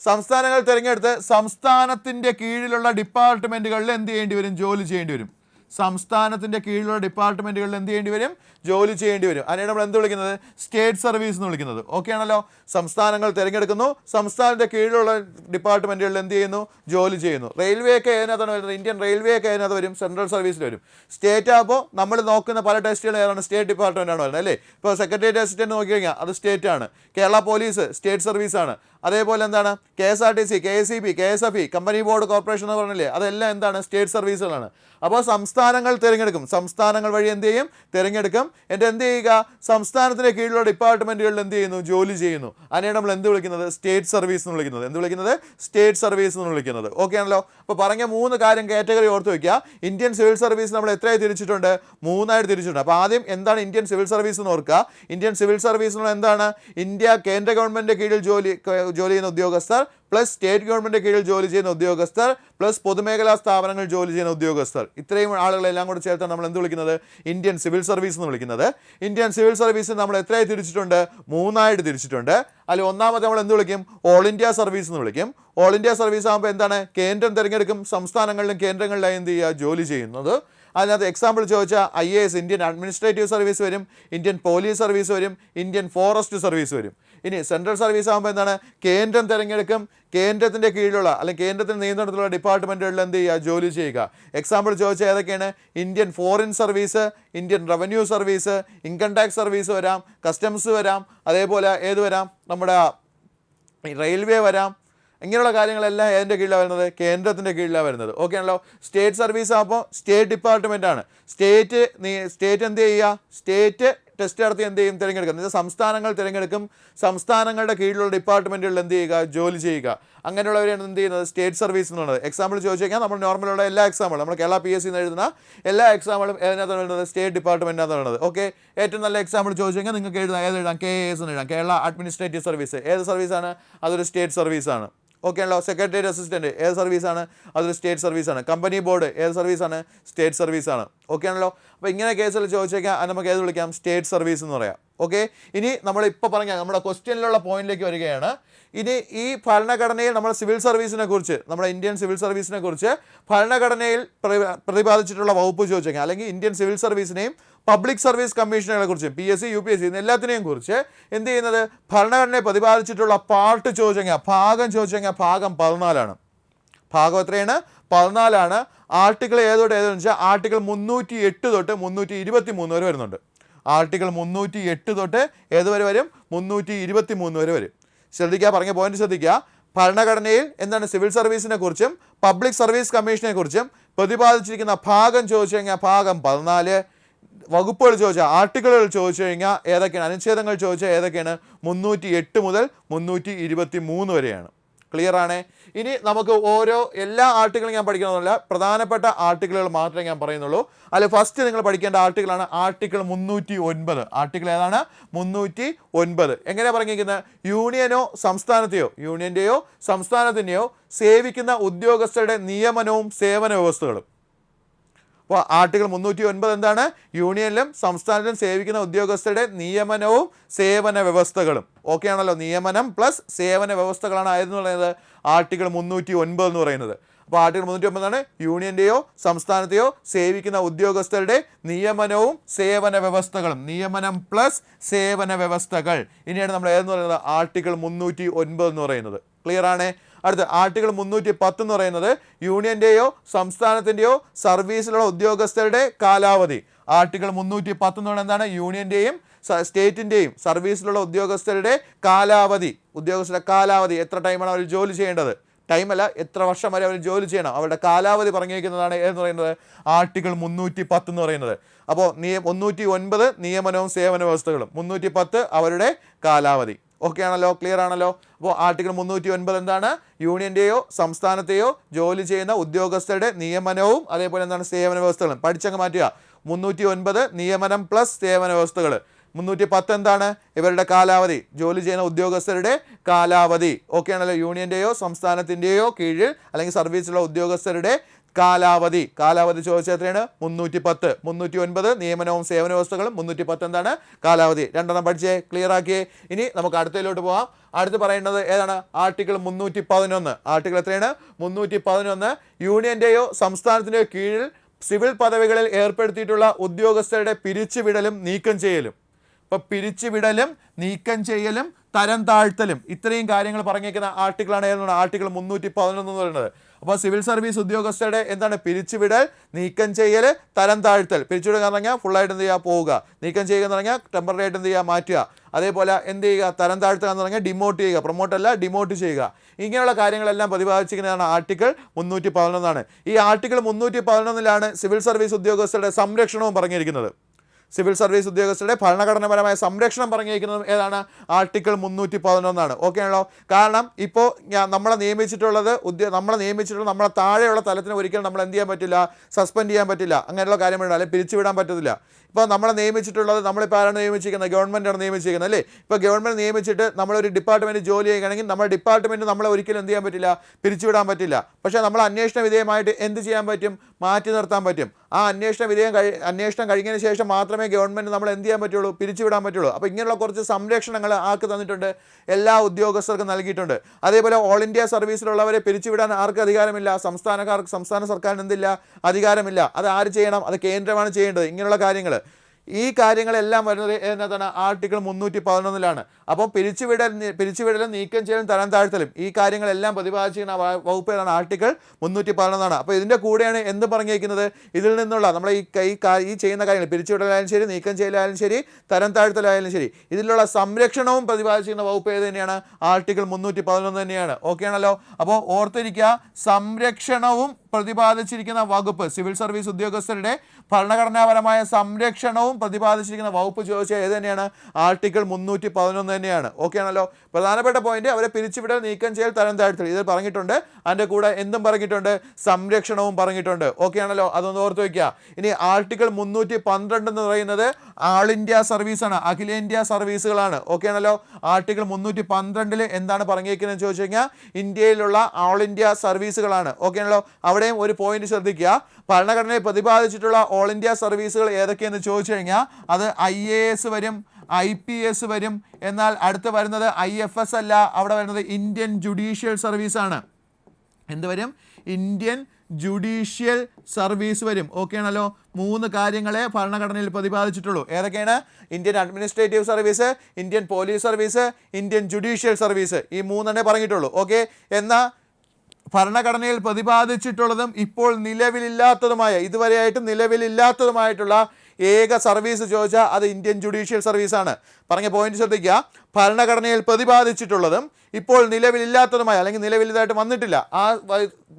സംസ്ഥാനങ്ങൾ തിരഞ്ഞെടുത്ത് സംസ്ഥാനത്തിന്റെ കീഴിലുള്ള ഡിപ്പാർട്ട്മെന്റുകളിൽ എന്ത് ചെയ്യേണ്ടി വരും? ജോലി ചെയ്യേണ്ടി വരും. സംസ്ഥാനത്തിന്റെ കീഴിലുള്ള ഡിപ്പാർട്ട്മെന്റുകളിൽ എന്ത് ചെയ്യേണ്ടി വരും? ജോലി ചെയ്യേണ്ടി വരും. അതിനെ നമ്മൾ എന്ത് വിളിക്കുന്നത്? സ്റ്റേറ്റ് സർവീസ് എന്ന് വിളിക്കുന്നത്. ഓക്കെ ആണല്ലോ? സംസ്ഥാനങ്ങൾ തിരഞ്ഞെടുക്കുന്നു. സംസ്ഥാനത്തിന്റെ കീഴിലുള്ള ഡിപ്പാർട്ട്മെന്റുകളിൽ എന്ത് ചെയ്യുന്നു? ജോലി ചെയ്യുന്നു. റെയിൽവേ ഒക്കെ അതിനകത്താണ് വരുന്നത്? ഇന്ത്യൻ റെയിൽവേ ഒക്കെ അതിനകത്ത് വരും? സെൻട്രൽ സർവീസിൽ വരും. സ്റ്റേറ്റ് ആകുമ്പോൾ നമ്മൾ നോക്കുന്ന പല ടെസ്റ്റുകളും ഏതാണ്? സ്റ്റേറ്റ് ഡിപ്പാർട്ട്മെന്റാണ് വരുന്നത് അല്ലേ? ഇപ്പോൾ സെക്രട്ടേറിയറ്റ് അസിസ്റ്റന്റ് നോക്കി കഴിഞ്ഞാൽ അത് സ്റ്റേറ്റ് ആണ്. കേരള പോലീസ് സ്റ്റേറ്റ് സർവീസാണ് അതേപോലെ എന്താണ്? K S R T C K S E B K S F E company board corporation എന്ന് പറഞ്ഞില്ലേ? അതെല്ലാം എന്താണ്? സ്റ്റേറ്റ് സർവീസുകളാണ്. അപ്പോൾ സംസ്ഥാനങ്ങൾ തിരഞ്ഞെടുക്കും. സംസ്ഥാനങ്ങൾ വഴി എന്ത് ചെയ്യും? തിരഞ്ഞെടുക്കും. എന്റെ എന്ത് ചെയ്യുക? സംസ്ഥാനത്തിന് കീഴിലുള്ള ഡിപ്പാർട്ട്മെന്റുകളിൽ എന്ത് ചെയ്യുന്നു? ജോലി ചെയ്യുന്നു. അതിനെയാണ് നമ്മൾ എന്ത് വിളിക്കുന്നത്? സ്റ്റേറ്റ് സർവീസ് എന്ന് വിളിക്കുന്നത്. എന്ത് വിളിക്കുന്നത്? സ്റ്റേറ്റ് സർവീസ് എന്ന് വിളിക്കുന്നത്. ഓക്കെ ആണല്ലോ? അപ്പോൾ പറഞ്ഞ മൂന്ന് കാര്യം കാറ്റഗറി ഓർത്ത് വയ്ക്കുക. ഇന്ത്യൻ സിവിൽ സർവീസ് നമ്മൾ എത്രയായി തിരിച്ചിട്ടുണ്ട്? മൂന്നായിട്ട് തിരിച്ചിട്ടുണ്ട്. അപ്പോൾ ആദ്യം എന്താണ് ഇന്ത്യൻ സിവിൽ സർവീസ് എന്ന് ഓർക്കുക? Indian civil service India? India കേന്ദ്ര ഗവൺമെന്റ് കീഴിൽ ജോലി ജോലി ചെയ്യുന്ന ഉദ്യോഗസ്ഥർ പ്ലസ് സ്റ്റേറ്റ് ഗവൺമെന്റ് കീഴിൽ ജോലി ചെയ്യുന്ന ഉദ്യോഗസ്ഥർ പ്ലസ് പൊതുമേഖലാ സ്ഥാപനങ്ങൾ ജോലി ചെയ്യുന്ന ഉദ്യോഗസ്ഥർ. ഇത്രയും ആളുകളെല്ലാം കൂടെ ചേർത്താണ് നമ്മൾ എന്ത് വിളിക്കുന്നത്? ഇന്ത്യൻ സിവിൽ സർവീസ് എന്ന് വിളിക്കുന്നത്. ഇന്ത്യൻ സിവിൽ സർവീസ് നമ്മൾ എത്രയായി തിരിച്ചിട്ടുണ്ട്? മൂന്നായിട്ട് തിരിച്ചിട്ടുണ്ട്. അതിൽ ഒന്നാമത്തെ നമ്മൾ എന്ത് വിളിക്കും? ഓൾ ഇന്ത്യ സർവീസ് എന്ന് വിളിക്കും. ഓൾ ഇന്ത്യ സർവീസ് ആകുമ്പോൾ എന്താണ്? കേന്ദ്രം തിരഞ്ഞെടുക്കും. സംസ്ഥാനങ്ങളിലും കേന്ദ്രങ്ങളിലായി എന്ത് ചെയ്യുക? ജോലി ചെയ്യുന്നത്. അതിനകത്ത് എക്സാമ്പിൾ ചോദിച്ചാൽ I A S Indian administrative service വരും. ഇന്ത്യൻ പോലീസ് സർവീസ് വരും. ഇന്ത്യൻ ഫോറസ്റ്റ് സർവീസ് വരും. ഇനി സെൻട്രൽ സർവീസ് ആകുമ്പോൾ എന്താണ്? കേന്ദ്രം തിരഞ്ഞെടുക്കും കേന്ദ്രത്തിന്റെ കീഴിലുള്ള അല്ലെങ്കിൽ കേന്ദ്രത്തിന്റെ നിയന്ത്രണത്തിലുള്ള ഡിപ്പാർട്ട്മെന്റുകളിൽ എന്ത് ചെയ്യുക? ജോലി ചെയ്യുക. എക്സാമ്പിൾ ചോദിച്ചാൽ ഏതൊക്കെയാണ്? Indian foreign service Indian revenue service income tax service വരാം കസ്റ്റംസ് വരാം അതേപോലെ ഏത് വരാം? നമ്മുടെ റെയിൽവേ വരാം. ഇങ്ങനെയുള്ള കാര്യങ്ങളെല്ലാം ഏതിന്റെ കീഴിലാണ് വരുന്നത്? കേന്ദ്രത്തിന്റെ കീഴിലാണ് വരുന്നത്. ഓക്കെ ആണല്ലോ? സ്റ്റേറ്റ് സർവീസ് ആകുമ്പോൾ സ്റ്റേറ്റ് ഡിപ്പാർട്ട്മെന്റ് ആണ്. സ്റ്റേറ്റ് സ്റ്റേറ്റ് എന്ത് ചെയ്യുക? സ്റ്റേറ്റ് ടെസ്റ്റ് നടത്തി എന്ത് ചെയ്യും? തിരഞ്ഞെടുക്കും. എന്നുവെച്ചാൽ സംസ്ഥാനങ്ങൾ തിരഞ്ഞെടുക്കും. സംസ്ഥാനങ്ങളുടെ കീഴിലുള്ള ഡിപ്പാർട്ട്മെന്റുകളിൽ എന്ത് ചെയ്യുക? ജോലി ചെയ്യുക. അങ്ങനെയുള്ളവരെയാണ് എന്ത് ചെയ്യുന്നത്? സ്റ്റേറ്റ് സർവീസ് എന്നുള്ളത് എക്സാമ്പിൾ ചോദിച്ചു കഴിഞ്ഞാൽ നമ്മൾ നോർമലുള്ള എല്ലാ എക്സാമുകളും നമ്മൾ കേരള പി എസ് സിന്ന് എഴുതുന്ന എല്ലാ എക്സാമുകളും ഏതിനകത്താണ് എഴുതുന്നത്? സ്റ്റേറ്റ് ഡിപ്പാർട്ട്മെന്റിനകത്താണ് എഴുതുന്നത്. ഓക്കെ ഏറ്റവും നല്ല എക്സാമ്പിൾ ചോദിച്ചു കഴിഞ്ഞാൽ നിങ്ങൾക്ക് എഴുതാം. ഏത് എഴുതാം കെ എസ് എന്ന് എഴുതാം. കേരള അഡ്മിനിസ്ട്രേറ്റീവ് സർവീസ് ഏത് സർവീസാണ് അതൊരു സ്റ്റേറ്റ് സർവീസാണ് ഓക്കെ ആണല്ലോ സെക്രട്ടേറിയറ്റ് അസിസ്റ്റന്റ് ഏത് സർവീസാണ് അതൊരു സ്റ്റേറ്റ് സർവീസാണ് കമ്പനി ബോർഡ് ഏത് സർവീസാണ് സ്റ്റേറ്റ് സർവീസാണ് ഓക്കെ ആണല്ലോ? അപ്പോൾ ഇങ്ങനെ കേസിൽ ചോദിച്ചേക്കാം നമുക്ക് ഏത് വിളിക്കാം? സ്റ്റേറ്റ് സർവീസ് എന്ന് പറയാം. ഓക്കെ ഇനി നമ്മൾ ഇപ്പോൾ പറഞ്ഞ നമ്മുടെ ക്വസ്റ്റ്യനിലുള്ള പോയിന്റിലേക്ക് വരികയാണ്. ഇനി ഈ ഭരണഘടനയിൽ നമ്മൾ സിവിൽ സർവീസിനെ കുറിച്ച് നമ്മുടെ ഇന്ത്യൻ സിവിൽ സർവീസിനെ കുറിച്ച് ഭരണഘടനയിൽ പ്രതിപാദിച്ചിട്ടുള്ള വകുപ്പ് ചോദിച്ചേക്കാം. അല്ലെങ്കിൽ ഇന്ത്യൻ സിവിൽ സർവീസിനെയും പബ്ലിക് സർവീസ് കമ്മീഷനുകളെ കുറിച്ച് P S C U P S C എല്ലാത്തിനെയും കുറിച്ച് എന്ത് ചെയ്യുന്നത്? ഭരണഘടനയെ പ്രതിപാദിച്ചിട്ടുള്ള പാർട്ട് ചോദിച്ചെങ്കിൽ ഭാഗം ചോദിച്ചെങ്കിൽ ഭാഗം പതിനാലാണ്. ഭാഗം എത്രയാണ്? പതിനാലാണ്. ആർട്ടിക്കിൾ ഏതോട്ട് ഏതെന്ന് വെച്ചാൽ ആർട്ടിക്കിൾ മുന്നൂറ്റി എട്ട് തൊട്ട് മുന്നൂറ്റി ഇരുപത്തി മൂന്ന് വരെ വരുന്നുണ്ട്. ആർട്ടിക്കിൾ മുന്നൂറ്റി എട്ട് തൊട്ട് ഏതുവരെ വരും മുന്നൂറ്റി ഇരുപത്തി മൂന്ന് വരെ വരും. ശ്രദ്ധിക്കുക പറഞ്ഞ പോയിന്റ് ശ്രദ്ധിക്കുക. ഭരണഘടനയിൽ എന്താണ്? സിവിൽ സർവീസിനെ കുറിച്ചും പബ്ലിക് സർവീസ് കമ്മീഷനെ കുറിച്ചും പ്രതിപാദിച്ചിരിക്കുന്ന ഭാഗം ചോദിച്ചു കഴിഞ്ഞാൽ ഭാഗം പതിനാല്. വകുപ്പുകൾ ചോദിച്ചാൽ ആർട്ടിക്കിളുകൾ ചോദിച്ചു കഴിഞ്ഞാൽ ഏതൊക്കെയാണ്? അനുച്ഛേദങ്ങൾ ചോദിച്ചാൽ ഏതൊക്കെയാണ്? മുന്നൂറ്റി എട്ട് മുതൽ മുന്നൂറ്റി ഇരുപത്തി മൂന്ന് വരെയാണ്. ക്ലിയർ ആണേ? ഇനി നമുക്ക് ഓരോ എല്ലാ ആർട്ടിക്കിളും ഞാൻ പഠിക്കണമെന്നില്ല പ്രധാനപ്പെട്ട ആർട്ടിക്കിളുകൾ മാത്രമേ ഞാൻ പറയുന്നുള്ളൂ. അല്ലെ ഫസ്റ്റ് നിങ്ങൾ പഠിക്കേണ്ട ആർട്ടിക്കിളാണ് ആർട്ടിക്കിൾ മുന്നൂറ്റി ഒൻപത് ആർട്ടിക്കിൾ ഏതാണ്? മുന്നൂറ്റി ഒൻപത് എങ്ങനെയാണ് പറഞ്ഞിരിക്കുന്നത് യൂണിയനോ സംസ്ഥാനത്തെയോ യൂണിയന്റെയോ സംസ്ഥാനത്തിന്റെയോ സേവിക്കുന്ന ഉദ്യോഗസ്ഥരുടെ നിയമനവും സേവന വ്യവസ്ഥകളും. അപ്പോൾ ആർട്ടിക്കിൾ മുന്നൂറ്റി ഒൻപത് എന്താണ്? യൂണിയനിലും സംസ്ഥാനത്തിലും സേവിക്കുന്ന ഉദ്യോഗസ്ഥരുടെ നിയമനവും സേവന വ്യവസ്ഥകളും. ഓക്കെ ആണല്ലോ? നിയമനം പ്ലസ് സേവന വ്യവസ്ഥകളാണ് ആയിരുന്നു പറയുന്നത്. ആർട്ടിക്കിൾ മുന്നൂറ്റി ഒൻപത് എന്ന് പറയുന്നത്. അപ്പോൾ ആർട്ടിക്കിൾ മുന്നൂറ്റി ഒൻപതാണ് യൂണിയന്റെയോ സംസ്ഥാനത്തെയോ സേവിക്കുന്ന ഉദ്യോഗസ്ഥരുടെ നിയമനവും സേവന വ്യവസ്ഥകളും. നിയമനം പ്ലസ് സേവന വ്യവസ്ഥകൾ. ഇനിയാണ് നമ്മൾ ഏതെന്ന് പറയുന്നത്? ആർട്ടിക്കിൾ മുന്നൂറ്റി ഒൻപത് എന്ന് പറയുന്നത്. ക്ലിയർ ആണ്? അടുത്ത ആർട്ടിക്കിൾ മുന്നൂറ്റി പത്ത് എന്ന് പറയുന്നത് യൂണിയന്റെയോ സംസ്ഥാനത്തിന്റെയോ സർവീസിലുള്ള ഉദ്യോഗസ്ഥരുടെ കാലാവധി. ആർട്ടിക്കിൾ മുന്നൂറ്റി പത്ത് എന്ന് പറയുന്നത് എന്താണ്? യൂണിയന്റെയും സ്റ്റേറ്റിന്റെയും സർവീസിലുള്ള ഉദ്യോഗസ്ഥരുടെ കാലാവധി. ഉദ്യോഗസ്ഥരുടെ കാലാവധി എത്ര ടൈമാണ് അവർ ജോലി ചെയ്യേണ്ടത്? ടൈമല്ല എത്ര വർഷം വരെ അവർ ജോലി ചെയ്യണം? അവരുടെ കാലാവധി പറഞ്ഞിരിക്കുന്നതാണ് എന്ന് പറയുന്നത്? ആർട്ടിക്കിൾ മുന്നൂറ്റി പത്ത് എന്ന് പറയുന്നത്. അപ്പോൾ നിയ മുന്നൂറ്റി ഒൻപത് നിയമനവും സേവന വ്യവസ്ഥകളും. മുന്നൂറ്റി പത്ത് അവരുടെ കാലാവധി. ഓക്കെ ആണല്ലോ ക്ലിയർ ആണല്ലോ? അപ്പോൾ ആർട്ടിക്കിൾ മുന്നൂറ്റി ഒൻപത് എന്താണ്? യൂണിയന്റെയോ സംസ്ഥാനത്തെയോ ജോലി ചെയ്യുന്ന ഉദ്യോഗസ്ഥരുടെ നിയമനവും അതേപോലെ എന്താണ്? സേവന വ്യവസ്ഥകളും. പഠിച്ചങ്ങ് മാറ്റുക. മുന്നൂറ്റി ഒൻപത് നിയമനം പ്ലസ് സേവന വ്യവസ്ഥകൾ മുന്നൂറ്റി പത്ത് എന്താണ്? ഇവരുടെ കാലാവധി. ജോലി ചെയ്യുന്ന ഉദ്യോഗസ്ഥരുടെ കാലാവധി. ഓക്കെ ആണല്ലോ യൂണിയന്റെയോ സംസ്ഥാനത്തിന്റെയോ കീഴിൽ അല്ലെങ്കിൽ സർവീസിലുള്ള ഉദ്യോഗസ്ഥരുടെ കാലാവധി. കാലാവധി ചോദിച്ചാൽ എത്രയാണ്? മുന്നൂറ്റി പത്ത് മുന്നൂറ്റി ഒൻപത് നിയമനവും സേവന വ്യവസ്ഥകളും മുന്നൂറ്റി പത്ത് എന്താണ്? കാലാവധി. രണ്ടെണ്ണം പഠിച്ചേ. ക്ലിയർ ആക്കിയേ. ഇനി നമുക്ക് അടുത്തതിലോട്ട് പോകാം അടുത്ത് പറയേണ്ടത് ഏതാണ്? ആർട്ടിക്കിൾ മുന്നൂറ്റി പതിനൊന്ന് ആർട്ടിക്കിൾ എത്രയാണ്? മുന്നൂറ്റി പതിനൊന്ന് യൂണിയന്റെയോ സംസ്ഥാനത്തിന്റെയോ കീഴിൽ സിവിൽ പദവികളിൽ ഏർപ്പെടുത്തിയിട്ടുള്ള ഉദ്യോഗസ്ഥരുടെ പിരിച്ചുവിടലും നീക്കം ചെയ്യലും. ഇപ്പോൾ പിരിച്ചുവിടലും നീക്കം ചെയ്യലും തരം താഴ്ത്തലും. ഇത്രയും കാര്യങ്ങൾ പറഞ്ഞേക്കുന്ന ആർട്ടിക്കിളാണ് ഏതാണ് ആർട്ടിക്കിൾ മുന്നൂറ്റി പതിനൊന്ന് എന്ന് പറയുന്നത്. അപ്പോൾ സിവിൽ സർവീസ് ഉദ്യോഗസ്ഥരുടെ എന്താണ് പിരിച്ചുവിടൽ നീക്കം ചെയ്യൽ തരം താഴ്ത്തൽ. പിരിച്ചുവിടൽ എന്ന് പറഞ്ഞാൽ ഫുള്ളായിട്ട് എന്ത് ചെയ്യുക? പോവുക. നീക്കം ചെയ്യുക എന്ന് പറഞ്ഞാൽ ടെമ്പററി ആയിട്ട് എന്ത് ചെയ്യുക? മാറ്റുക. അതേപോലെ എന്ത് ചെയ്യുക? തരം താഴ്ത്തുക എന്ന് പറഞ്ഞാൽ ഡിമോട്ട് ചെയ്യുക. പ്രൊമോട്ട് അല്ല ഡിമോട്ട് ചെയ്യുക. ഇങ്ങനെയുള്ള കാര്യങ്ങളെല്ലാം പ്രതിപാദിച്ചിരിക്കുന്നതാണ് ആർട്ടിക്കിൾ മുന്നൂറ്റി പതിനൊന്നാണ്. ഈ ആർട്ടിക്കിൾ മുന്നൂറ്റി പതിനൊന്നിലാണ് സിവിൽ സർവീസ് ഉദ്യോഗസ്ഥരുടെ സംരക്ഷണവും പറഞ്ഞിരിക്കുന്നത്. സിവിൽ സർവീസ് ഉദ്യോഗസ്ഥരുടെ ഭരണഘടനാപരമായ സംരക്ഷണം പറഞ്ഞിരിക്കുന്നതും ഏതാണ്? ആർട്ടിക്കിൾ മുന്നൂറ്റി പതിനൊന്നാണ് ഓക്കെ ആണല്ലോ? കാരണം ഇപ്പോൾ നമ്മളെ നിയമിച്ചിട്ടുള്ളത് ഉദ്യോ നമ്മളെ നിയമിച്ചിട്ടുള്ള നമ്മളെ താഴെയുള്ള തലത്തിന് ഒരിക്കലും നമ്മൾ എന്ത് ചെയ്യാൻ പറ്റില്ല? സസ്പെൻഡ് ചെയ്യാൻ പറ്റില്ല. അങ്ങനെയുള്ള കാര്യങ്ങളുണ്ട്. അല്ലെങ്കിൽ പിരിച്ചുവിടാൻ പറ്റത്തില്ല. ഇപ്പോൾ നമ്മളെ നിയമിച്ചിട്ടുള്ളത് നമ്മളിപ്പോൾ ആരാണ് നിയമിച്ചിരിക്കുന്നത്? ഗവൺമെന്റാണ് നിയമിച്ചിരിക്കുന്നത് അല്ലേ? ഇപ്പോൾ ഗവൺമെന്റ് നിയമിച്ചിട്ട് നമ്മളൊരു ഡിപ്പാർട്ട്മെന്റ് ജോലി ചെയ്യുകയാണെങ്കിൽ നമ്മുടെ ഡിപ്പാർട്ട്മെന്റ് നമ്മളെ ഒരിക്കലും എന്ത് ചെയ്യാൻ പറ്റില്ല? പിരിച്ചുവിടാൻ പറ്റില്ല. പക്ഷേ നമ്മൾ അന്വേഷണ വിധേയമായിട്ട് എന്ത് ചെയ്യാൻ പറ്റും? മാറ്റി നിർത്താൻ പറ്റും. ആ അന്വേഷണ വിധേയം കഴി അന്വേഷണം കഴിഞ്ഞതിന് ശേഷം മാത്രമേ ഗവൺമെന്റ് നമ്മൾ എന്ത് ചെയ്യാൻ പറ്റുള്ളൂ? പിരിച്ചുവിടാൻ പറ്റുള്ളൂ. അപ്പോൾ ഇങ്ങനെയുള്ള കുറച്ച് സംരക്ഷണങ്ങൾ ആർക്ക് തന്നിട്ടുണ്ട്? എല്ലാ ഉദ്യോഗസ്ഥർക്കും നൽകിയിട്ടുണ്ട്. അതേപോലെ ഓൾ ഇന്ത്യ സർവീസിലുള്ളവരെ പിരിച്ചുവിടാൻ ആർക്ക് അധികാരമില്ല? സംസ്ഥാനക്കാർക്ക് സംസ്ഥാന സർക്കാരിന് എന്തില്ല? അധികാരമില്ല. അത് ആര് ചെയ്യണം? അത് കേന്ദ്രമാണ് ചെയ്യേണ്ടത്. ഇങ്ങനെയുള്ള കാര്യങ്ങൾ ഈ കാര്യങ്ങളെല്ലാം വരുന്നത് എന്നതാണ് ആർട്ടിക്കിൾ മുന്നൂറ്റി പതിനൊന്നിലാണ്. അപ്പോൾ പിരിച്ചുവിടൽ പിരിച്ചുവിടലും നീക്കം ചെയ്യലും തരം താഴ്ത്തലും. ഈ കാര്യങ്ങളെല്ലാം പ്രതിപാദിച്ചിരിക്കുന്ന വകുപ്പ് ഏതാണ്? ആർട്ടിക്കിൾ മുന്നൂറ്റി പതിനൊന്നാണ് അപ്പോൾ ഇതിന്റെ കൂടെയാണ് എന്ത് പറഞ്ഞിരിക്കുന്നത് ഇതിൽ നിന്നുള്ള നമ്മൾ ഈ കൈ ഈ ചെയ്യുന്ന കാര്യങ്ങൾ പിരിച്ചുവിടലായാലും ശരി നീക്കം ചെയ്യലായാലും ശരി തരം താഴ്ത്തലായാലും ശരി ഇതിലുള്ള സംരക്ഷണവും പ്രതിപാദിച്ചിരിക്കുന്ന വകുപ്പ് ഏത് തന്നെയാണ്? ആർട്ടിക്കിൾ മുന്നൂറ്റി പതിനൊന്ന് തന്നെയാണ്. ഓക്കെ ആണല്ലോ? അപ്പോൾ ഓർത്തിരിക്കുക സംരക്ഷണവും പ്രതിപാദിച്ചിരിക്കുന്ന വകുപ്പ് സിവിൽ സർവീസ് ഉദ്യോഗസ്ഥരുടെ ഭരണഘടനാപരമായ സംരക്ഷണവും പ്രതിപാദിച്ചിരിക്കുന്ന വകുപ്പ് ചോദിച്ചാൽ ഏത് തന്നെയാണ്? ആർട്ടിക്കിൾ മുന്നൂറ്റി പതിനൊന്ന് തന്നെയാണ്. ഓക്കെ ആണല്ലോ? പ്രധാനപ്പെട്ട പോയിന്റ് അവരെ പിരിച്ചുവിടൽ നീക്കം ചെയ്യൽ തരം താഴ്ത്തൽ. ഇത് പറഞ്ഞിട്ടുണ്ട് അതിന്റെ കൂടെ എന്തും പറഞ്ഞിട്ടുണ്ട്? സംരക്ഷണവും പറഞ്ഞിട്ടുണ്ട്. ഓക്കെ ആണല്ലോ? അതൊന്ന് ഓർത്ത് വയ്ക്കുക ഇനി ആർട്ടിക്കിൾ മുന്നൂറ്റി പന്ത്രണ്ട് എന്ന് പറയുന്നത് ആൾ ഇന്ത്യ സർവീസാണ് അഖിലേന്ത്യാ സർവീസുകളാണ് ഓക്കെ ആണല്ലോ? ആർട്ടിക്കിൾ മുന്നൂറ്റി പന്ത്രണ്ടിൽ എന്താണ് പറഞ്ഞിരിക്കുന്നത് ചോദിച്ചു കഴിഞ്ഞാൽ ഇന്ത്യയിലുള്ള ആൾ ഇന്ത്യ സർവീസുകളാണ് ഓക്കെ ആണല്ലോ? അവിടെയും ഒരു പോയിന്റ് ശ്രദ്ധിക്കുക. ഭരണഘടനയെ പ്രതിപാദിച്ചിട്ടുള്ള ഓൾ ഇന്ത്യ സർവീസുകൾ ഏതൊക്കെയെന്ന് ചോദിച്ചു കഴിഞ്ഞാൽ അത് ഐ എ എസ് വരും ഐ പി എസ് വരും. എന്നാൽ അടുത്ത് വരുന്നത് ഐ എഫ് എസ് അല്ല. അവിടെ വരുന്നത് ഇന്ത്യൻ ജുഡീഷ്യൽ ആണ് എന്ത് വരും? ഇന്ത്യൻ ജുഡീഷ്യൽ സർവീസ് വരും. ഓക്കെ ആണല്ലോ? മൂന്ന് കാര്യങ്ങളെ ഭരണഘടനയിൽ പ്രതിപാദിച്ചിട്ടുള്ളൂ. ഏതൊക്കെയാണ്? Indian administrative service Indian police service Indian judicial service. ഈ മൂന്നെണ്ണേ പറഞ്ഞിട്ടുള്ളൂ. ഓക്കെ എന്നാൽ ഭരണഘടനയിൽ പ്രതിപാദിച്ചിട്ടുള്ളതും ഇപ്പോൾ നിലവിലില്ലാത്തതുമായ ഇതുവരെയായിട്ട് നിലവിലില്ലാത്തതുമായിട്ടുള്ള ഏക സർവീസ് ചോദിച്ചാൽ അത് ഇന്ത്യൻ ജുഡീഷ്യൽ സർവീസാണ്. പറഞ്ഞ പോയിന്റ് ശ്രദ്ധിക്കുക. ഭരണഘടനയിൽ പ്രതിപാദിച്ചിട്ടുള്ളതും ഇപ്പോൾ നിലവിലില്ലാത്തതുമായ അല്ലെങ്കിൽ നിലവിലിതായിട്ട് വന്നിട്ടില്ല. ആ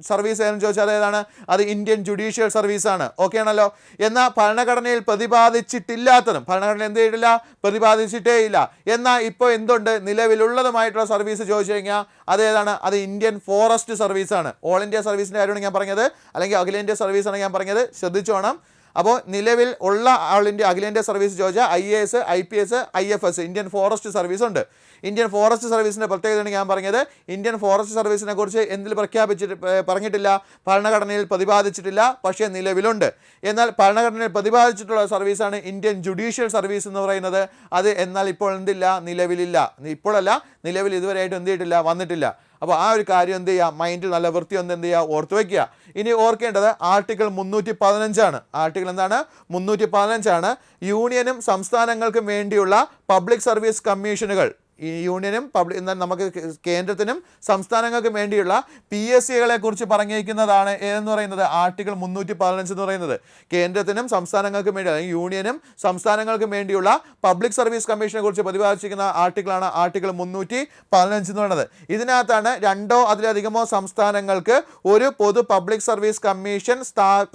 സർവീസ് ഏതെന്ന് ചോദിച്ചാൽ ഏതാണ്? അത് ഇന്ത്യൻ ജുഡീഷ്യൽ സർവീസാണ്. ഓക്കെ ആണല്ലോ? എന്നാൽ ഭരണഘടനയിൽ പ്രതിപാദിച്ചിട്ടില്ലാത്തതും ഭരണഘടന എന്ത് ചെയ്തിട്ടില്ല? പ്രതിപാദിച്ചിട്ടേ ഇല്ല. എന്നാൽ ഇപ്പോൾ എന്തുണ്ട്? നിലവിലുള്ളതുമായിട്ടുള്ള സർവീസ് ചോദിച്ചു കഴിഞ്ഞാൽ അതേതാണ് അത് ഇന്ത്യൻ ഫോറസ്റ്റ് സർവീസാണ്. ഓൾ ഇന്ത്യ സർവീസിന്റെ കാര്യമാണ് ഞാൻ പറഞ്ഞത്. അല്ലെങ്കിൽ അഖിലേന്ത്യാ സർവീസാണ് ഞാൻ പറഞ്ഞത്. ശ്രദ്ധിച്ചോണം അപ്പോൾ നിലവിൽ ഉള്ള ആൾ ഇന്ത്യ അഖിലേന്ത്യാ സർവീസ് ചോദിച്ചാൽ I A S I P S I F S Indian forest service ഉണ്ട്. ഇന്ത്യൻ ഫോറസ്റ്റ് സർവീസിന്റെ പ്രത്യേകതയാണ് ഞാൻ പറഞ്ഞത്. ഇന്ത്യൻ ഫോറസ്റ്റ് സർവീസിനെ കുറിച്ച് എന്തിൽ പ്രഖ്യാപിച്ചിട്ട് പറഞ്ഞിട്ടില്ല. ഭരണഘടനയിൽ പ്രതിപാദിച്ചിട്ടില്ല പക്ഷേ നിലവിലുണ്ട്. എന്നാൽ ഭരണഘടനയിൽ പ്രതിപാദിച്ചിട്ടുള്ള സർവീസാണ് ഇന്ത്യൻ ജുഡീഷ്യൽ സർവീസ് എന്ന് പറയുന്നത്. അത് എന്നാൽ ഇപ്പോൾ എന്തില്ല? നിലവിലില്ല. ഇപ്പോഴല്ല നിലവിൽ ഇതുവരെയായിട്ട് എന്ത് ചെയ്തിട്ടില്ല വന്നിട്ടില്ല. അപ്പോൾ ആ ഒരു കാര്യം എന്ത് ചെയ്യുക? മൈൻഡിൽ നല്ല വൃത്തി ഒന്ന് എന്ത് ചെയ്യുക? ഓർത്ത് വയ്ക്കുക. ഇനി ഓർക്കേണ്ടത് ആർട്ടിക്കിൾ മുന്നൂറ്റി പതിനഞ്ചാണ് ആർട്ടിക്കിൾ എന്താണ്? മുന്നൂറ്റി പതിനഞ്ചാണ് യൂണിയനും സംസ്ഥാനങ്ങൾക്കും വേണ്ടിയുള്ള പബ്ലിക് സർവീസ് കമ്മീഷനുകൾ യൂണിയനും പബ്ലിക് നമുക്ക് കേന്ദ്രത്തിനും സംസ്ഥാനങ്ങൾക്കും വേണ്ടിയുള്ള പി എസ് സികളെ കുറിച്ച് പറഞ്ഞിരിക്കുന്നതാണ് എന്ന് പറയുന്നത് ആർട്ടിക്കിൾ മുന്നൂറ്റി പതിനഞ്ച് എന്ന് പറയുന്നത്. കേന്ദ്രത്തിനും സംസ്ഥാനങ്ങൾക്കും വേണ്ടി അല്ലെങ്കിൽ യൂണിയനും സംസ്ഥാനങ്ങൾക്കും വേണ്ടിയുള്ള പബ്ലിക് സർവീസ് കമ്മീഷനെ കുറിച്ച് പ്രതിപാദിച്ചിരിക്കുന്ന ആർട്ടിക്കിളാണ് ആർട്ടിക്കിൾ മുന്നൂറ്റി പതിനഞ്ച് എന്ന് പറയുന്നത്. ഇതിനകത്താണ് രണ്ടോ അതിലധികമോ സംസ്ഥാനങ്ങൾക്ക് ഒരു പൊതു പബ്ലിക് സർവീസ് കമ്മീഷൻ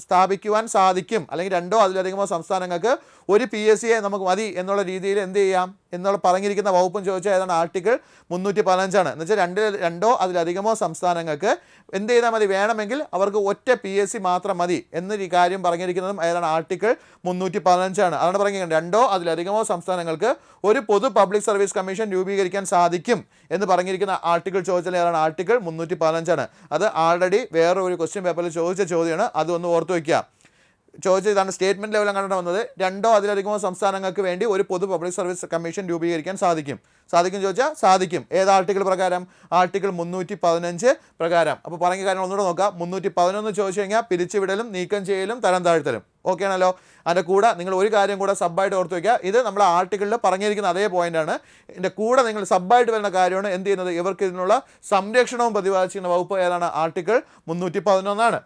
സ്ഥാപിക്കുവാൻ സാധിക്കും. അല്ലെങ്കിൽ രണ്ടോ അതിലധികമോ സംസ്ഥാനങ്ങൾക്ക് ഒരു പി എസ് സിയെ നമുക്ക് മതി എന്നുള്ള രീതിയിൽ എന്ത് ചെയ്യാം എന്നുള്ള പറഞ്ഞിരിക്കുന്ന വകുപ്പും ചോദിച്ചാൽ ഏതാണ് ആർട്ടിക്കിൾ മുന്നൂറ്റി പതിനഞ്ചാണ് എന്ന് വെച്ചാൽ രണ്ട് രണ്ടോ അതിലധികമോ സംസ്ഥാനങ്ങൾക്ക് എന്ത് ചെയ്താൽ മതി? വേണമെങ്കിൽ അവർക്ക് ഒറ്റ പി എസ് സി മാത്രം മതി എന്നൊരു കാര്യം പറഞ്ഞിരിക്കുന്നതും ഏതാണ് ആർട്ടിക്കിൾ മുന്നൂറ്റി പതിനഞ്ചാണ് അതാണ് പറഞ്ഞിരിക്കുന്നത്. രണ്ടോ അതിലധികമോ സംസ്ഥാനങ്ങൾക്ക് ഒരു പൊതു പബ്ലിക് സർവീസ് കമ്മീഷൻ രൂപീകരിക്കാൻ സാധിക്കും എന്ന് പറഞ്ഞിരിക്കുന്ന ആർട്ടിക്കിൾ ചോദിച്ചാൽ ഏതാണ് ആർട്ടിക്കിൾ മുന്നൂറ്റി പതിനഞ്ചാണ് അത് ആൾറെഡി വേറെ ഒരു ക്വസ്റ്റ്യൻ പേപ്പറിൽ ചോദിച്ച ചോദ്യമാണ്. അതൊന്ന് ഓർത്ത് വയ്ക്കുക ചോദിച്ചത് ഇതാണ് സ്റ്റേറ്റ്മെന്റ് ലെവലും കണ്ടിട്ട് വന്നത്. രണ്ടോ അതിലധികമോ സംസ്ഥാനങ്ങൾക്ക് വേണ്ടി ഒരു പൊതു പബ്ലിക് സർവീസ് കമ്മീഷൻ രൂപീകരിക്കാൻ സാധിക്കും. സാധിക്കും ചോദിച്ചാൽ സാധിക്കും. ഏത് ആർട്ടിക്കിൾ പ്രകാരം? ആർട്ടിക്കിൾ മുന്നൂറ്റി പതിനഞ്ച് പ്രകാരം. അപ്പോൾ പറഞ്ഞ കാര്യങ്ങൾ ഒന്നുകൂടെ നോക്കാം. മുന്നൂറ്റി പതിനൊന്ന് ചോദിച്ചു കഴിഞ്ഞാൽ പിരിച്ചുവിടലും നീക്കം ചെയ്യലും തരം താഴ്ത്തലും. ഓക്കെ ആണല്ലോ? അതിന്റെ കൂടെ നിങ്ങൾ ഒരു കാര്യം കൂടെ സബ്ബായിട്ട് ഓർത്ത് വയ്ക്കുക ഇത് നമ്മൾ ആർട്ടിക്കിളിൽ പറഞ്ഞിരിക്കുന്ന അതേ പോയിന്റാണ് ഇതിന്റെ കൂടെ നിങ്ങൾ സബ്ബായിട്ട് വരുന്ന കാര്യമാണ് എന്ത് ചെയ്യുന്നത്? ഇവർക്ക് ഇതിനുള്ള സംരക്ഷണവും പ്രതിപാദിച്ചിരിക്കുന്ന വകുപ്പ് ഏതാണ്? ആർട്ടിക്കിൾ മുന്നൂറ്റി പതിനൊന്നാണ്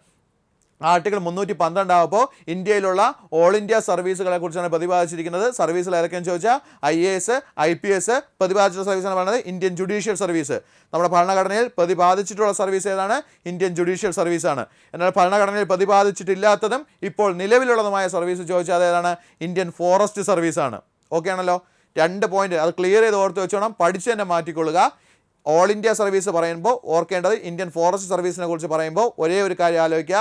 ആർട്ടിക്കിൾ മുന്നൂറ്റി പന്ത്രണ്ടാകുമ്പോൾ ഇന്ത്യയിലുള്ള ഓൾ ഇന്ത്യ സർവീസുകളെ കുറിച്ചാണ് പ്രതിപാദിച്ചിരിക്കുന്നത്. സർവീസിൽ ഏതൊക്കെയെന്ന് ചോദിച്ചാൽ I A S I P S പ്രതിപാദിച്ചിട്ടുള്ള സർവീസാണ് പറയുന്നത്. Indian judicial service. നമ്മുടെ ഭരണഘടനയിൽ പ്രതിപാദിച്ചിട്ടുള്ള സർവീസ് ഏതാണ്? ഇന്ത്യൻ ജുഡീഷ്യൽ സർവീസാണ്. എന്നാൽ ഭരണഘടനയിൽ പ്രതിപാദിച്ചിട്ടില്ലാത്തതും ഇപ്പോൾ നിലവിലുള്ളതുമായ സർവീസ് ചോദിച്ചാൽ ഏതാണ്? ഇന്ത്യൻ ഫോറസ്റ്റ് സർവീസാണ്. ഓക്കെ ആണല്ലോ? രണ്ട് പോയിന്റ് അത് ക്ലിയർ ചെയ്ത് ഓർത്ത് വെച്ചോണം. പഠിച്ച് തന്നെ മാറ്റിക്കൊള്ളുക. ഓൾ ഇന്ത്യ സർവീസ് പറയുമ്പോൾ ഓർക്കേണ്ടത് ഇന്ത്യൻ ഫോറസ്റ്റ് സർവീസിനെ കുറിച്ച് പറയുമ്പോൾ ഒരേ ഒരു കാര്യം ആലോചിക്കുക.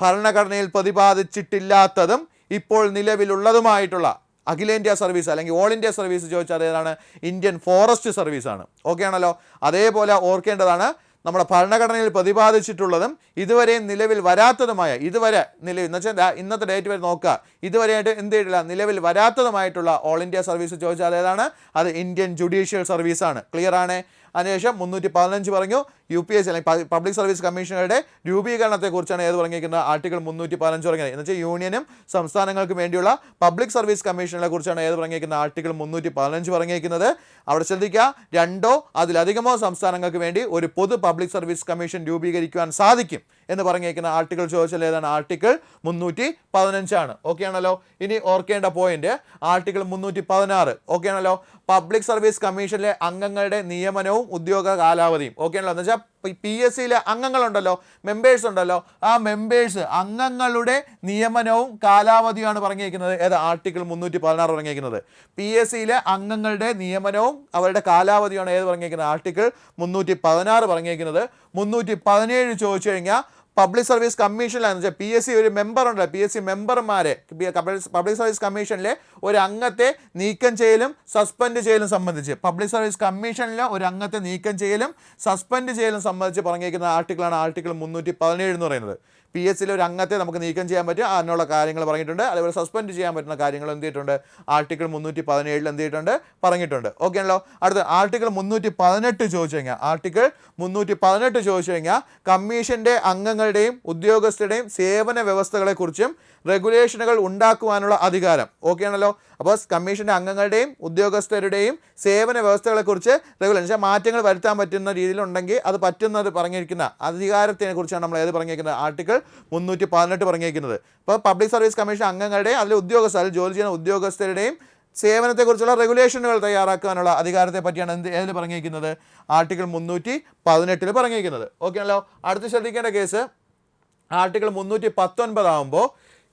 ഭരണഘടനയിൽ പ്രതിപാദിച്ചിട്ടില്ലാത്തതും ഇപ്പോൾ നിലവിലുള്ളതുമായിട്ടുള്ള അഖിലേന്ത്യാ സർവീസ് അല്ലെങ്കിൽ ഓൾ ഇന്ത്യ സർവീസ് ചോദിച്ചാൽ ഏതാണ്? ഇന്ത്യൻ ഫോറസ്റ്റ് സർവീസാണ് ഓക്കെ ആണല്ലോ? അതേപോലെ ഓർക്കേണ്ടതാണ് നമ്മുടെ ഭരണഘടനയിൽ പ്രതിപാദിച്ചിട്ടുള്ളതും ഇതുവരെയും നിലവിൽ വരാത്തതുമായ ഇതുവരെ നിലവിൽ എന്ന് വെച്ചാൽ ഇന്നത്തെ ഡേറ്റ് വരെ നോക്കുക. ഇതുവരെയായിട്ട് എന്ത് ചെയ്തിട്ടില്ല? നിലവിൽ വരാത്തതുമായിട്ടുള്ള ഓൾ ഇന്ത്യ സർവീസ് ചോദിച്ചാൽ ഏതാണ്? അത് ഇന്ത്യൻ ജുഡീഷ്യൽ സർവീസാണ് ക്ലിയർ ആണ്? അതിനുശേഷം മുന്നൂറ്റി പറഞ്ഞു. യു പി എസ് അല്ലെങ്കിൽ പബ്ലിക് സർവീസ് കമ്മീഷനുകളുടെ രൂപീകരണത്തെക്കുറിച്ചാണ് ഏത് പറഞ്ഞിരിക്കുന്നത്? ആർട്ടിക്കിൾ മുന്നൂറ്റി പതിനഞ്ച് തുടങ്ങിയത് എന്ന് വെച്ചാൽ യൂണിയനും സംസ്ഥാനങ്ങൾക്കും വേണ്ടിയുള്ള പബ്ലിക് സർവീസ് കമ്മീഷനെ കുറിച്ചാണ് ഏത് പറഞ്ഞിരിക്കുന്നത്? ആർട്ടിക്കിൾ മുന്നൂറ്റി പതിനഞ്ച് പറഞ്ഞിരിക്കുന്നത്. അവിടെ ശ്രദ്ധിക്കുക രണ്ടോ അതിലധികമോ സംസ്ഥാനങ്ങൾക്ക് വേണ്ടി ഒരു പൊതു പബ്ലിക് സർവീസ് കമ്മീഷൻ രൂപീകരിക്കുവാൻ സാധിക്കും എന്ന് പറഞ്ഞിരിക്കുന്ന ആർട്ടിക്കിൾ ചോദിച്ചാൽ ഏതാണ്? ആർട്ടിക്കിൾ മുന്നൂറ്റി പതിനഞ്ചാണ് ഓക്കെ ആണല്ലോ? ഇനി ഓർക്കേണ്ട പോയിന്റ് ആർട്ടിക്കിൾ മുന്നൂറ്റി പതിനാറ് ഓക്കെ ആണല്ലോ? പബ്ലിക് സർവീസ് കമ്മീഷനിലെ അംഗങ്ങളുടെ നിയമനവും ഉദ്യോഗ കാലാവധിയും. ഓക്കെ ആണല്ലോ? എന്ന് വെച്ചാൽ പി എസ് സിയിലെ അംഗങ്ങളുണ്ടല്ലോ മെമ്പേഴ്സ് ഉണ്ടല്ലോ ആ മെമ്പേഴ്സ് അംഗങ്ങളുടെ നിയമനവും കാലാവധിയുമാണ് പറഞ്ഞിരിക്കുന്നത്. ഏത്? ആർട്ടിക്കിൾ മുന്നൂറ്റി പതിനാറ് പറഞ്ഞിരിക്കുന്നത്. പി എസ് സിയിലെ അംഗങ്ങളുടെ നിയമനവും അവരുടെ കാലാവധിയാണ് ഏത് പറഞ്ഞിരിക്കുന്നത്? ആർട്ടിക്കിൾ മുന്നൂറ്റി പതിനാറ് പറഞ്ഞിരിക്കുന്നത്. മുന്നൂറ്റി പതിനേഴ് ചോദിച്ചു കഴിഞ്ഞാൽ പബ്ലിക് സർവീസ് കമ്മീഷനിലാണെന്ന് വെച്ചാൽ പി എസ് സി ഒരു മെമ്പർ ഉണ്ട് പി എസ് സി മെമ്പർമാരെ പബ്ലിക് സർവീസ് കമ്മീഷനിലെ ഒരു അംഗത്തെ നീക്കം ചെയ്യലും സസ്പെൻഡ് ചെയ്യലും സംബന്ധിച്ച്. പബ്ലിക് സർവീസ് കമ്മീഷനിലെ ഒരു അംഗത്തെ നീക്കം ചെയ്യലും സസ്പെൻഡ് ചെയ്യലും സംബന്ധിച്ച് പറഞ്ഞിരിക്കുന്ന ആർട്ടിക്കിളാണ് ആർട്ടിക്കിൾ മുന്നൂറ്റി പതിനേഴ് എന്ന് പറയുന്നത്. പി എസ് സിയിലെ ഒരു അംഗത്തെ നമുക്ക് നീക്കം ചെയ്യാൻ പറ്റും. അതിനുള്ള കാര്യങ്ങൾ പറഞ്ഞിട്ടുണ്ട്. അതുപോലെ സസ്പെൻഡ് ചെയ്യാൻ പറ്റുന്ന കാര്യങ്ങൾ എന്ത് ചെയ്തിട്ടുണ്ട്? ആർട്ടിക്കിൾ മുന്നൂറ്റി പതിനേഴിൽ എന്ത് ചെയ്തിട്ടുണ്ട്? പറഞ്ഞിട്ടുണ്ട്. ഓക്കെ ആണല്ലോ? അടുത്ത ആർട്ടിക്കിൾ മുന്നൂറ്റി പതിനെട്ട് ചോദിച്ചു കഴിഞ്ഞാൽ ആർട്ടിക്കിൾ മുന്നൂറ്റി പതിനെട്ട് ചോദിച്ചു കഴിഞ്ഞാൽ കമ്മീഷന്റെ അംഗങ്ങളുടെയും ഉദ്യോഗസ്ഥരുടെയും സേവന വ്യവസ്ഥകളെക്കുറിച്ചും റെഗുലേഷനുകൾ ഉണ്ടാക്കുവാനുള്ള അധികാരം. ഓക്കെ ആണല്ലോ? അപ്പോൾ കമ്മീഷന്റെ അംഗങ്ങളുടെയും ഉദ്യോഗസ്ഥരുടെയും സേവന വ്യവസ്ഥകളെക്കുറിച്ച് റെഗുലേഷൻ മാറ്റങ്ങൾ വരുത്താൻ പറ്റുന്ന രീതിയിലുണ്ടെങ്കിൽ അത് പറ്റുന്നത് പറഞ്ഞിരിക്കുന്ന അധികാരത്തിനെ കുറിച്ചാണ് നമ്മൾ ഏത് പറഞ്ഞിരിക്കുന്നത്? ആർട്ടിക്കിൾ മുന്നൂറ്റി പതിനെട്ട് പറഞ്ഞിരിക്കുന്നത് അപ്പോൾ പബ്ലിക് സർവീസ് കമ്മീഷൻ അംഗങ്ങളുടെയും അതിലെ ഉദ്യോഗസ്ഥർ അതിൽ ജോലി ചെയ്യുന്ന ഉദ്യോഗസ്ഥരുടെയും സേവനത്തെക്കുറിച്ചുള്ള റെഗുലേഷനുകൾ തയ്യാറാക്കാനുള്ള അധികാരത്തെ പറ്റിയാണ് എന്ത് ഏതിൽ പറഞ്ഞിരിക്കുന്നത് ആർട്ടിക്കിൾ മുന്നൂറ്റി പതിനെട്ടിൽ പറഞ്ഞിരിക്കുന്നത് ഓക്കെ ആണല്ലോ അടുത്ത് ശ്രദ്ധിക്കേണ്ട കേസ് ആർട്ടിക്കിൾ മുന്നൂറ്റി പത്തൊൻപതാകുമ്പോൾ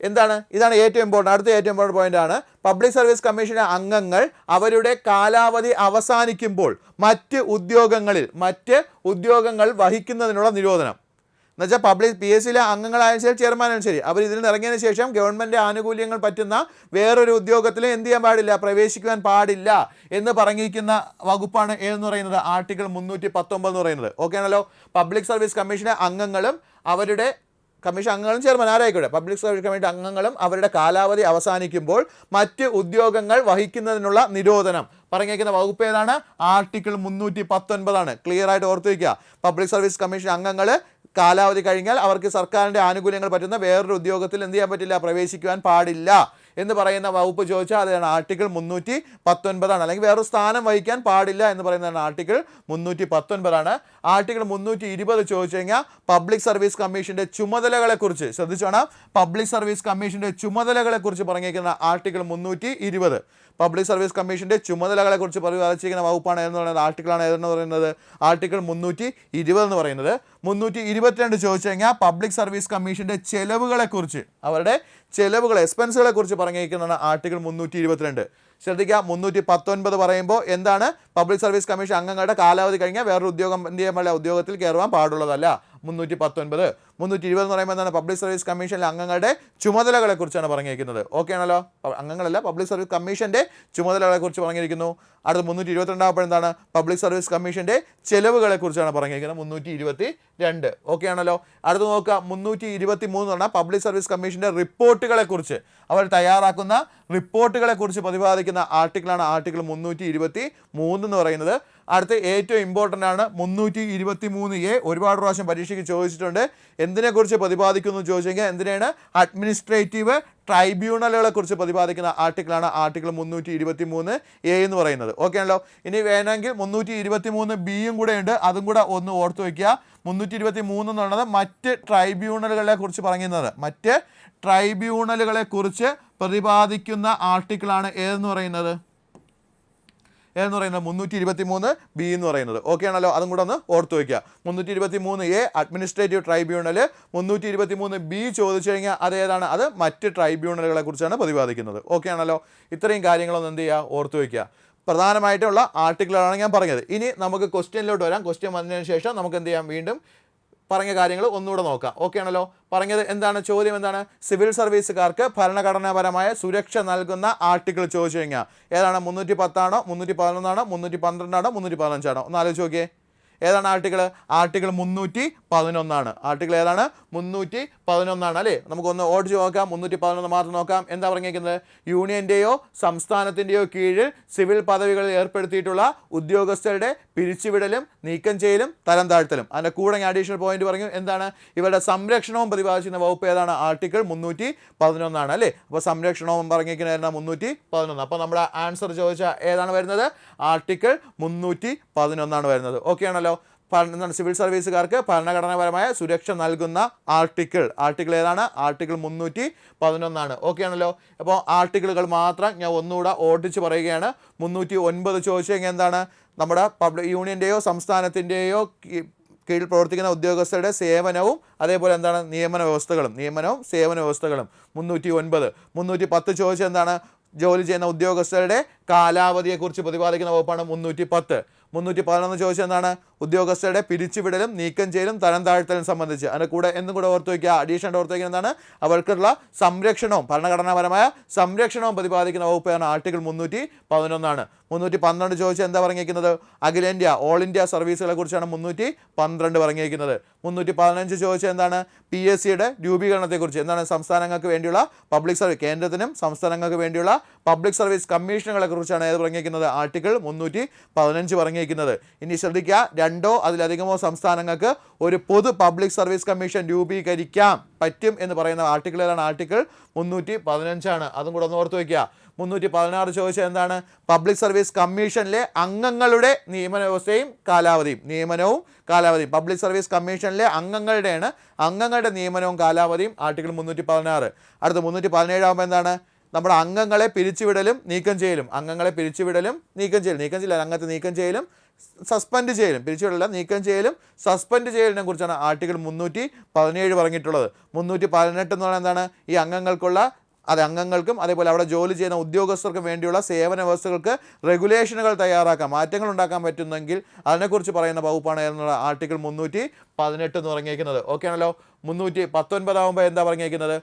എന്താണ്? ഇതാണ് ഏറ്റവും ഇമ്പോർട്ടന്റ് അടുത്ത ഏറ്റവും ഇമ്പോർട്ടന്റ് പോയിന്റ് ആണ്. പബ്ലിക് സർവീസ് കമ്മീഷന്റെ അംഗങ്ങൾ അവരുടെ കാലാവധി അവസാനിക്കുമ്പോൾ മറ്റ് ഉദ്യോഗങ്ങളിൽ മറ്റ് ഉദ്യോഗങ്ങൾ വഹിക്കുന്നതിനുള്ള നിരോധനം. എന്നുവെച്ചാൽ പബ്ലിക് പി എസ് സിയിലെ അംഗങ്ങളായാലും ശരി ചെയർമാനായാലും ശരി അവർ ഇതിൽ ഇറങ്ങിയതിന് ശേഷം ഗവൺമെന്റ് ആനുകൂല്യങ്ങൾ പറ്റുന്ന വേറൊരു ഉദ്യോഗത്തിൽ എന്ത് ചെയ്യാൻ പാടില്ല പ്രവേശിക്കുവാൻ പാടില്ല എന്ന് പറഞ്ഞിരിക്കുന്ന വകുപ്പാണ് ഏതെന്ന് പറയുന്നത്? ആർട്ടിക്കിൾ മുന്നൂറ്റി പത്തൊമ്പത് എന്ന് പറയുന്നത്. ഓക്കെ ആണല്ലോ? പബ്ലിക് സർവീസ് കമ്മീഷന്റെ അംഗങ്ങളും അവരുടെ കമ്മീഷൻ അംഗങ്ങളും ചെയർമാൻ ആരായിക്കോട്ടെ? പബ്ലിക് സർവീസ് കമ്മീഷൻ അംഗങ്ങളും അവരുടെ കാലാവധി അവസാനിക്കുമ്പോൾ മറ്റ് ഉദ്യോഗങ്ങൾ വഹിക്കുന്നതിനുള്ള നിരോധനം. പറഞ്ഞേക്കുന്ന വകുപ്പ് ഏതാണ്? ആർട്ടിക്കിൾ മുന്നൂറ്റി പത്തൊൻപതാണ് ക്ലിയർ ആയിട്ട് ഓർത്ത് വയ്ക്കുക പബ്ലിക് സർവീസ് കമ്മീഷൻ അംഗങ്ങൾ കാലാവധി കഴിഞ്ഞാൽ അവർക്ക് സർക്കാരിന്റെ ആനുകൂല്യങ്ങൾ പറ്റുന്ന വേറൊരു ഉദ്യോഗത്തിൽ എന്ത് ചെയ്യാൻ പറ്റില്ല? പ്രവേശിക്കുവാൻ പാടില്ല എന്ന് പറയുന്ന വകുപ്പ് ചോദിച്ചാൽ അതാണ് ആർട്ടിക്കിൾ മുന്നൂറ്റി പത്തൊൻപതാണ്. അല്ലെങ്കിൽ വേറൊരു സ്ഥാനം വഹിക്കാൻ പാടില്ല എന്ന് പറയുന്നതാണ് ആർട്ടിക്കിൾ മുന്നൂറ്റി പത്തൊൻപതാണ്. ആർട്ടിക്കിൾ മുന്നൂറ്റി ഇരുപത് ചോദിച്ചു കഴിഞ്ഞാൽ പബ്ലിക് സർവീസ് കമ്മീഷന്റെ ചുമതലകളെക്കുറിച്ച് ശ്രദ്ധിച്ചോണം. പബ്ലിക് സർവീസ് കമ്മീഷന്റെ ചുമതലകളെക്കുറിച്ച് പറഞ്ഞിരിക്കുന്ന ആർട്ടിക്കിൾ മുന്നൂറ്റി ഇരുപത് പബ്ലിക് സർവീസ് കമ്മീഷന്റെ ചുമതലകളെക്കുറിച്ച് പ്രതിപാദിച്ചിരിക്കുന്ന വകുപ്പാണ് എന്ന് പറയുന്നത്? ആർട്ടിക്കിളാണ് ഏതെന്ന് പറയുന്നത്? ആർട്ടിക്കിൾ മുന്നൂറ്റി ഇരുപത് എന്ന് പറയുന്നത്. മുന്നൂറ്റി ഇരുപത്തിരണ്ട് ചോദിച്ചു കഴിഞ്ഞാൽ പബ്ലിക് സർവീസ് കമ്മീഷന്റെ ചെലവുകളെക്കുറിച്ച് അവരുടെ ചെലവുകൾ എക്സ്പെൻസുകളെ കുറിച്ച് പറഞ്ഞിരിക്കുന്നതാണ് ആർട്ടിക്കിൾ മുന്നൂറ്റി ഇരുപത്തിരണ്ട് ശ്രദ്ധിക്കുക. മുന്നൂറ്റി പത്തൊൻപത് പറയുമ്പോൾ എന്താണ്? പബ്ലിക് സർവീസ് കമ്മീഷൻ അംഗങ്ങളുടെ കാലാവധി കഴിഞ്ഞാൽ വേറൊരു ഉദ്യോഗം ഉദ്യോഗത്തിൽ കയറുവാൻ പാടുള്ളതല്ല. മുന്നൂറ്റി പത്തൊൻപത് മുന്നൂറ്റി ഇരുപത് എന്ന് പറയുമ്പോൾ എന്താണ്? പബ്ലിക് സർവീസ് കമ്മീഷനിലെ അംഗങ്ങളുടെ ചുമതലകളെ കുറിച്ചാണ് പറഞ്ഞിരിക്കുന്നത്. ഓക്കെ ആണല്ലോ? അംഗങ്ങളല്ല പബ്ലിക് സർവീസ് കമ്മീഷന്റെ ചുമതലകളെക്കുറിച്ച് പറഞ്ഞിരിക്കുന്നു. അടുത്ത മുന്നൂറ്റി ഇരുപത്തിരണ്ടാകുമ്പോൾ എന്താണ്? പബ്ലിക് സർവീസ് കമ്മീഷന്റെ ചെലവുകളെക്കുറിച്ചാണ് പറഞ്ഞിരിക്കുന്നത്. മുന്നൂറ്റി ഇരുപത്തി രണ്ട് ഓക്കെ ആണല്ലോ? അടുത്ത് നോക്കുക. മുന്നൂറ്റി ഇരുപത്തി മൂന്ന് പറഞ്ഞാൽ പബ്ലിക് സർവീസ് കമ്മീഷന്റെ റിപ്പോർട്ടുകളെക്കുറിച്ച്. അവർ തയ്യാറാക്കുന്ന റിപ്പോർട്ടുകളെക്കുറിച്ച് പ്രതിപാദിക്കുന്ന ആർട്ടിക്കിളാണ് ആർട്ടിക്കിൾ മുന്നൂറ്റി ഇരുപത്തി മൂന്ന് എന്ന് പറയുന്നത്. അടുത്ത ഏറ്റവും ഇമ്പോർട്ടന്റ് ആണ് മുന്നൂറ്റി ഇരുപത്തി മൂന്ന് എ ഒരുപാട് പ്രാവശ്യം പരീക്ഷയ്ക്ക് ചോദിച്ചിട്ടുണ്ട്. എന്തിനെക്കുറിച്ച് പ്രതിപാദിക്കുന്നു എന്ന് ചോദിച്ചു കഴിഞ്ഞാൽ എന്തിനാണ്? അഡ്മിനിസ്ട്രേറ്റീവ് ട്രൈബ്യൂണലുകളെ കുറിച്ച് പ്രതിപാദിക്കുന്ന ആർട്ടിക്കിളാണ് ആർട്ടിക്കിൾ മുന്നൂറ്റി ഇരുപത്തി മൂന്ന് എ എന്ന് പറയുന്നത്. ഓക്കെ ആണല്ലോ? ഇനി വേണമെങ്കിൽ മുന്നൂറ്റി ഇരുപത്തി മൂന്ന് ബിയും കൂടെ ഉണ്ട്. അതും കൂടെ ഒന്ന് ഓർത്ത് വയ്ക്കുക മുന്നൂറ്റി ഇരുപത്തി മൂന്ന് എന്ന് പറയുന്നത് മറ്റ് ട്രൈബ്യൂണലുകളെ കുറിച്ച് പറയുന്നത്. മറ്റ് ട്രൈബ്യൂണലുകളെ കുറിച്ച് പ്രതിപാദിക്കുന്ന ആർട്ടിക്കിളാണ് ഏതെന്ന് പറയുന്നത്? എന്ന് പറയുന്നത് മുന്നൂറ്റി ഇരുപത്തി മൂന്ന് ബി എന്ന് പറയുന്നത്. ഓക്കെ ആണല്ലോ? അതും കൂടെ ഒന്ന് ഓർത്ത് വയ്ക്കുക മുന്നൂറ്റി ഇരുപത്തി മൂന്ന് എ അഡ്മിനിസ്ട്രേറ്റീവ് ട്രൈബ്യൂണൽ മുന്നൂറ്റി ഇരുപത്തി മൂന്ന് ബി ചോദിച്ചു കഴിഞ്ഞാൽ അതേതാണ് അത് മറ്റ് ട്രൈബ്യൂണലുകളെ കുറിച്ചാണ് പ്രതിപാദിക്കുന്നത്. ഓക്കെ ആണല്ലോ? ഇത്രയും കാര്യങ്ങളൊന്നും എന്ത് ചെയ്യുക? ഓർത്ത് വയ്ക്കുക പ്രധാനമായിട്ടുള്ള ആർട്ടിക്കിളാണ് ഞാൻ പറഞ്ഞത്. ഇനി നമുക്ക് ക്വസ്റ്റ്യനിലോട്ട് വരാം. ക്വസ്റ്റ്യൻ വന്നതിന് ശേഷം നമുക്ക് എന്ത് ചെയ്യാം? വീണ്ടും പറഞ്ഞ കാര്യങ്ങൾ ഒന്നുകൂടെ നോക്കാം. ഓക്കെ ആണല്ലോ? പറഞ്ഞത് എന്താണ്? ചോദ്യം എന്താണ്? സിവിൽ സർവീസുകാർക്ക് ഭരണഘടനാപരമായ സുരക്ഷ നൽകുന്ന ആർട്ടിക്കിൾ ചോദിച്ചു കഴിഞ്ഞാൽ ഏതാണ്? മുന്നൂറ്റി പത്താണോ? മുന്നൂറ്റി പതിനൊന്നാണോ? മുന്നൂറ്റി പന്ത്രണ്ടാണോ? മുന്നൂറ്റി പതിനഞ്ചാണോ? ഒന്ന് ആലോചിച്ച് നോക്കിയേ. ഏതാണ് ആർട്ടിക്കിൾ ആർട്ടിക്കിൾ മുന്നൂറ്റി പതിനൊന്നാണ്. ആർട്ടിക്കിൾ ഏതാണ്? മുന്നൂറ്റി പതിനൊന്നാണ് അല്ലേ? നമുക്കൊന്ന് ഓടിച്ച് നോക്കാം. മുന്നൂറ്റി പതിനൊന്ന് മാത്രം നോക്കാം. എന്താ പറഞ്ഞിരിക്കുന്നത്? യൂണിയന്റെയോ സംസ്ഥാനത്തിന്റെയോ കീഴിൽ സിവിൽ പദവികളിൽ ഏർപ്പെടുത്തിയിട്ടുള്ള ഉദ്യോഗസ്ഥരുടെ പിരിച്ചുവിടലും നീക്കം ചെയ്യലും തരം താഴ്ത്തലും. അതിന്റെ കൂടെ ഞാൻ അഡീഷണൽ പോയിന്റ് പറഞ്ഞു. എന്താണ്? ഇവരുടെ സംരക്ഷണവും പ്രതിപാദിക്കുന്ന വകുപ്പ് ഏതാണ്? ആർട്ടിക്കിൾ മുന്നൂറ്റി പതിനൊന്നാണ് അല്ലേ? അപ്പോൾ സംരക്ഷണവും പറഞ്ഞിരിക്കുന്ന മുന്നൂറ്റി പതിനൊന്ന്. അപ്പോൾ നമ്മുടെ ആൻസർ ചോദിച്ചാൽ ഏതാണ് വരുന്നത്? ആർട്ടിക്കിൾ മുന്നൂറ്റി പതിനൊന്നാണ് വരുന്നത്. ഓക്കെ ആണല്ലോ? എന്താണ് സിവിൽ സർവീസുകാർക്ക് ഭരണഘടനാപരമായ സുരക്ഷ നൽകുന്ന ആർട്ടിക്കിൾ. ആർട്ടിക്കിൾ ഏതാണ്? ആർട്ടിക്കിൾ മുന്നൂറ്റി പതിനൊന്നാണ്. ഓക്കെ ആണല്ലോ? അപ്പോൾ ആർട്ടിക്കിളുകൾ മാത്രം ഞാൻ ഒന്നുകൂടെ ഓടിച്ച് പറയുകയാണ്. മുന്നൂറ്റി ഒൻപത് ചോദിച്ചു കഴിഞ്ഞാൽ എന്താണ്? നമ്മുടെ പബ്ലിക് യൂണിയന്റെയോ സംസ്ഥാനത്തിന്റെയോ കീഴിൽ പ്രവർത്തിക്കുന്ന ഉദ്യോഗസ്ഥരുടെ സേവനവും അതേപോലെ എന്താണ്? നിയമന വ്യവസ്ഥകളും. നിയമനവും സേവന വ്യവസ്ഥകളും. മുന്നൂറ്റി ഒൻപത്. മുന്നൂറ്റി പത്ത് ചോദിച്ചെന്താണ് ജോലി ചെയ്യുന്ന ഉദ്യോഗസ്ഥരുടെ കാലാവധിയെക്കുറിച്ച് പ്രതിപാദിക്കുന്ന വകുപ്പാണ് മുന്നൂറ്റി പത്ത്. മുന്നൂറ്റി പതിനൊന്ന് ചോദിച്ചത് എന്താണ്? ഉദ്യോഗസ്ഥരുടെ പിരിച്ചുവിടലും നീക്കം ചെയ്യലും തരം താഴ്ത്തലും സംബന്ധിച്ച്. അതിന്റെ കൂടെ എന്നും കൂടെ ഓർത്ത് വയ്ക്കുക. അഡീഷണൽ ഓർത്ത് വയ്ക്കുക എന്താണ്? അവർക്കുള്ള സംരക്ഷണവും ഭരണഘടനാപരമായ സംരക്ഷണവും പ്രതിപാദിക്കുന്ന വകുപ്പാണ് ആർട്ടിക്കിൾ മുന്നൂറ്റി പതിനൊന്നാണ് മുന്നൂറ്റി പന്ത്രണ്ട് ചോദിച്ചാൽ എന്താ പറഞ്ഞിരിക്കുന്നത്? അഖിലേന്ത്യ ഓൾ ഇന്ത്യ സർവീസുകളെ കുറിച്ചാണ് മുന്നൂറ്റി പന്ത്രണ്ട് പറഞ്ഞിരിക്കുന്നത്. മുന്നൂറ്റി പതിനഞ്ച് ചോദിച്ചാൽ എന്താണ്? പി എസ് സിയുടെ രൂപീകരണത്തെക്കുറിച്ച്. എന്താണ് സംസ്ഥാനങ്ങൾക്ക് വേണ്ടിയുള്ള പബ്ലിക് സർവീസ് കേന്ദ്രത്തിനും സംസ്ഥാനങ്ങൾക്ക് വേണ്ടിയുള്ള പബ്ലിക് സർവീസ് കമ്മീഷനുകളെ കുറിച്ചാണ് ഏത് പറഞ്ഞിരിക്കുന്നത്? ആർട്ടിക്കിൾ മുന്നൂറ്റി പതിനഞ്ച് ഇനി ശ്രദ്ധിക്കുക രണ്ടോ അതിലധികമോ സംസ്ഥാനങ്ങൾക്ക് ഒരു പൊതു പബ്ലിക് സർവീസ് കമ്മീഷൻ രൂപീകരിക്കാം. പറ്റും എന്ന് പറയുന്ന ആർട്ടിക്കിൾ ഏതാണ് ആർട്ടിക്കിൾ മുന്നൂറ്റി പതിനഞ്ചാണ് അതും കൂടെ ഒന്ന് ഓർത്ത് വയ്ക്കുക. മുന്നൂറ്റി പതിനാറ് ചോദിച്ചത് എന്താണ്? പബ്ലിക് സർവീസ് കമ്മീഷനിലെ അംഗങ്ങളുടെ നിയമന വ്യവസ്ഥയും കാലാവധിയും നിയമനവും കാലാവധിയും. പബ്ലിക് സർവീസ് കമ്മീഷനിലെ അംഗങ്ങളുടെയാണ് അംഗങ്ങളുടെ നിയമനവും കാലാവധിയും ആർട്ടിക്കിൾ മുന്നൂറ്റി പതിനാറ് അടുത്ത മുന്നൂറ്റി പതിനേഴാകുമ്പോൾ എന്താണ്? നമ്മുടെ അംഗങ്ങളെ പിരിച്ചുവിടലും നീക്കം ചെയ്യലും. അംഗങ്ങളെ പിരിച്ചുവിടലും നീക്കം ചെയ്യലും. നീക്കം ചെയ്യലും അംഗത്തെ നീക്കം ചെയ്യലും സസ്പെൻഡ് ചെയ്യലും. പിരിച്ചുവിടല നീക്കം ചെയ്യലും സസ്പെൻഡ് ചെയ്യലിനെ കുറിച്ചാണ് ആർട്ടിക്കിൾ മുന്നൂറ്റി പതിനേഴ് പറഞ്ഞിട്ടുള്ളത്. മുന്നൂറ്റി പതിനെട്ട് എന്ന് പറയുന്നത് എന്താണ്? ഈ അംഗങ്ങൾക്കുള്ള അത് അംഗങ്ങൾക്കും അതേപോലെ അവിടെ ജോലി ചെയ്യുന്ന ഉദ്യോഗസ്ഥർക്കും വേണ്ടിയുള്ള സേവന വ്യവസ്ഥകൾക്ക് റെഗുലേഷനുകൾ തയ്യാറാക്കാം മാറ്റങ്ങൾ ഉണ്ടാക്കാൻ പറ്റുന്നെങ്കിൽ അതിനെക്കുറിച്ച് പറയുന്ന വകുപ്പാണ് എന്നുള്ള ആർട്ടിക്കിൾ മുന്നൂറ്റി പതിനെട്ട് എന്ന് പറഞ്ഞേക്കുന്നത് ഓക്കെ ആണല്ലോ? മുന്നൂറ്റി പത്തൊൻപതാകുമ്പോൾ എന്താ പറഞ്ഞേക്കുന്നത്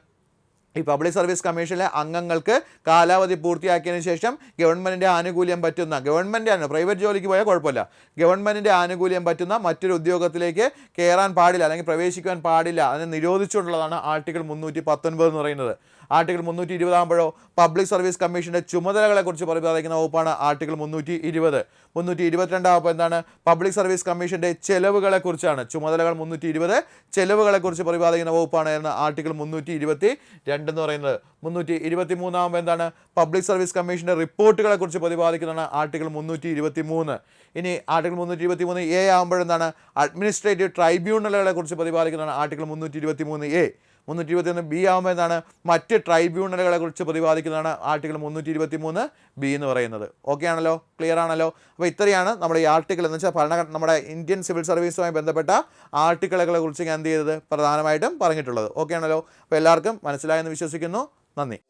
ഈ പബ്ലിക് സർവീസ് കമ്മീഷനിലെ അംഗങ്ങൾക്ക് കാലാവധി പൂർത്തിയാക്കിയതിനു ശേഷം ഗവൺമെന്റിന്റെ ആനുകൂല്യം പറ്റുന്ന ഗവൺമെന്റ് ആണ് പ്രൈവറ്റ് ജോലിക്ക് പോയാൽ കുഴപ്പമില്ല. ഗവൺമെന്റിന്റെ ആനുകൂല്യം പറ്റുന്ന മറ്റൊരു ഉദ്യോഗത്തിലേക്ക് കയറാൻ പാടില്ല അല്ലെങ്കിൽ പ്രവേശിക്കുവാൻ പാടില്ല അതിനെ നിരോധിച്ചുകൊണ്ടുള്ളതാണ് ആർട്ടിക്കിൾ മുന്നൂറ്റി പത്തൊൻപത് എന്ന് പറയുന്നത്. ആർട്ടിക്കിൾ മുന്നൂറ്റി ഇരുപതാകുമ്പോഴോ പബ്ലിക് സർവീസ് കമ്മീഷന്റെ ചുമതലകളെക്കുറിച്ച് പ്രതിപാദിക്കുന്ന വകുപ്പാണ് ആർട്ടിക്കിൾ മുന്നൂറ്റി ഇരുപത് മുന്നൂറ്റി ഇരുപത്തിരണ്ടാകുമ്പോൾ എന്താണ് പബ്ലിക് സർവീസ് കമ്മീഷന്റെ ചെലവുകളെക്കുറിച്ചാണ് ചുമതലകൾ മുന്നൂറ്റി ഇരുപത് ചെലവുകളെക്കുറിച്ച് പ്രതിപാദിക്കുന്ന വകുപ്പാണ് എന്ന് ആർട്ടിക്കിൾ മുന്നൂറ്റി ഇരുപത്തി രണ്ട് എന്ന് പറയുന്നത്. മുന്നൂറ്റി ഇരുപത്തി മൂന്നാകുമ്പോൾ എന്താണ് പബ്ലിക് സർവീസ് കമ്മീഷന്റെ റിപ്പോർട്ടുകളെക്കുറിച്ച് പ്രതിപാദിക്കുന്നതാണ് ആർട്ടിക്കിൾ മുന്നൂറ്റി ഇരുപത്തി മൂന്ന് ഇനി ആർട്ടിക്കിൾ മുന്നൂറ്റി ഇരുപത്തി മൂന്ന് എ ആകുമ്പോഴെന്താണ് അഡ്മിനിസ്ട്രേറ്റീവ് ട്രൈബ്യൂണലുകളെ കുറിച്ച് പ്രതിപാദിക്കുന്നതാണ് ആർട്ടിക്കിൾ മുന്നൂറ്റി ഇരുപത്തി മൂന്ന് എ. മുന്നൂറ്റി ഇരുപത്തി ഒന്ന് ബി ആകുമ്പോൾ എന്താണ് മറ്റ് ട്രൈബ്യൂണലുകളെ കുറിച്ച് പ്രതിപാദിക്കുന്നതാണ് ആർട്ടിക്കിൾ മുന്നൂറ്റി ഇരുപത്തി മൂന്ന് ബി എന്ന് പറയുന്നത്. ഓക്കെ ആണല്ലോ? ക്ലിയർ ആണല്ലോ? അപ്പോൾ ഇത്രയാണ് നമ്മുടെ ഈ ആർട്ടിക്കിൾ എന്ന് വെച്ചാൽ ഭരണ നമ്മുടെ ഇന്ത്യൻ സിവിൽ സർവീസുമായി ബന്ധപ്പെട്ട ആർട്ടിക്കിളുകളെ കുറിച്ച് ഞാൻ എന്ത് ചെയ്തത്? പ്രധാനമായിട്ടും പറഞ്ഞിട്ടുള്ളത്. ഓക്കെ ആണല്ലോ? അപ്പോൾ എല്ലാവർക്കും മനസ്സിലായെന്ന് വിശ്വസിക്കുന്നു. നന്ദി.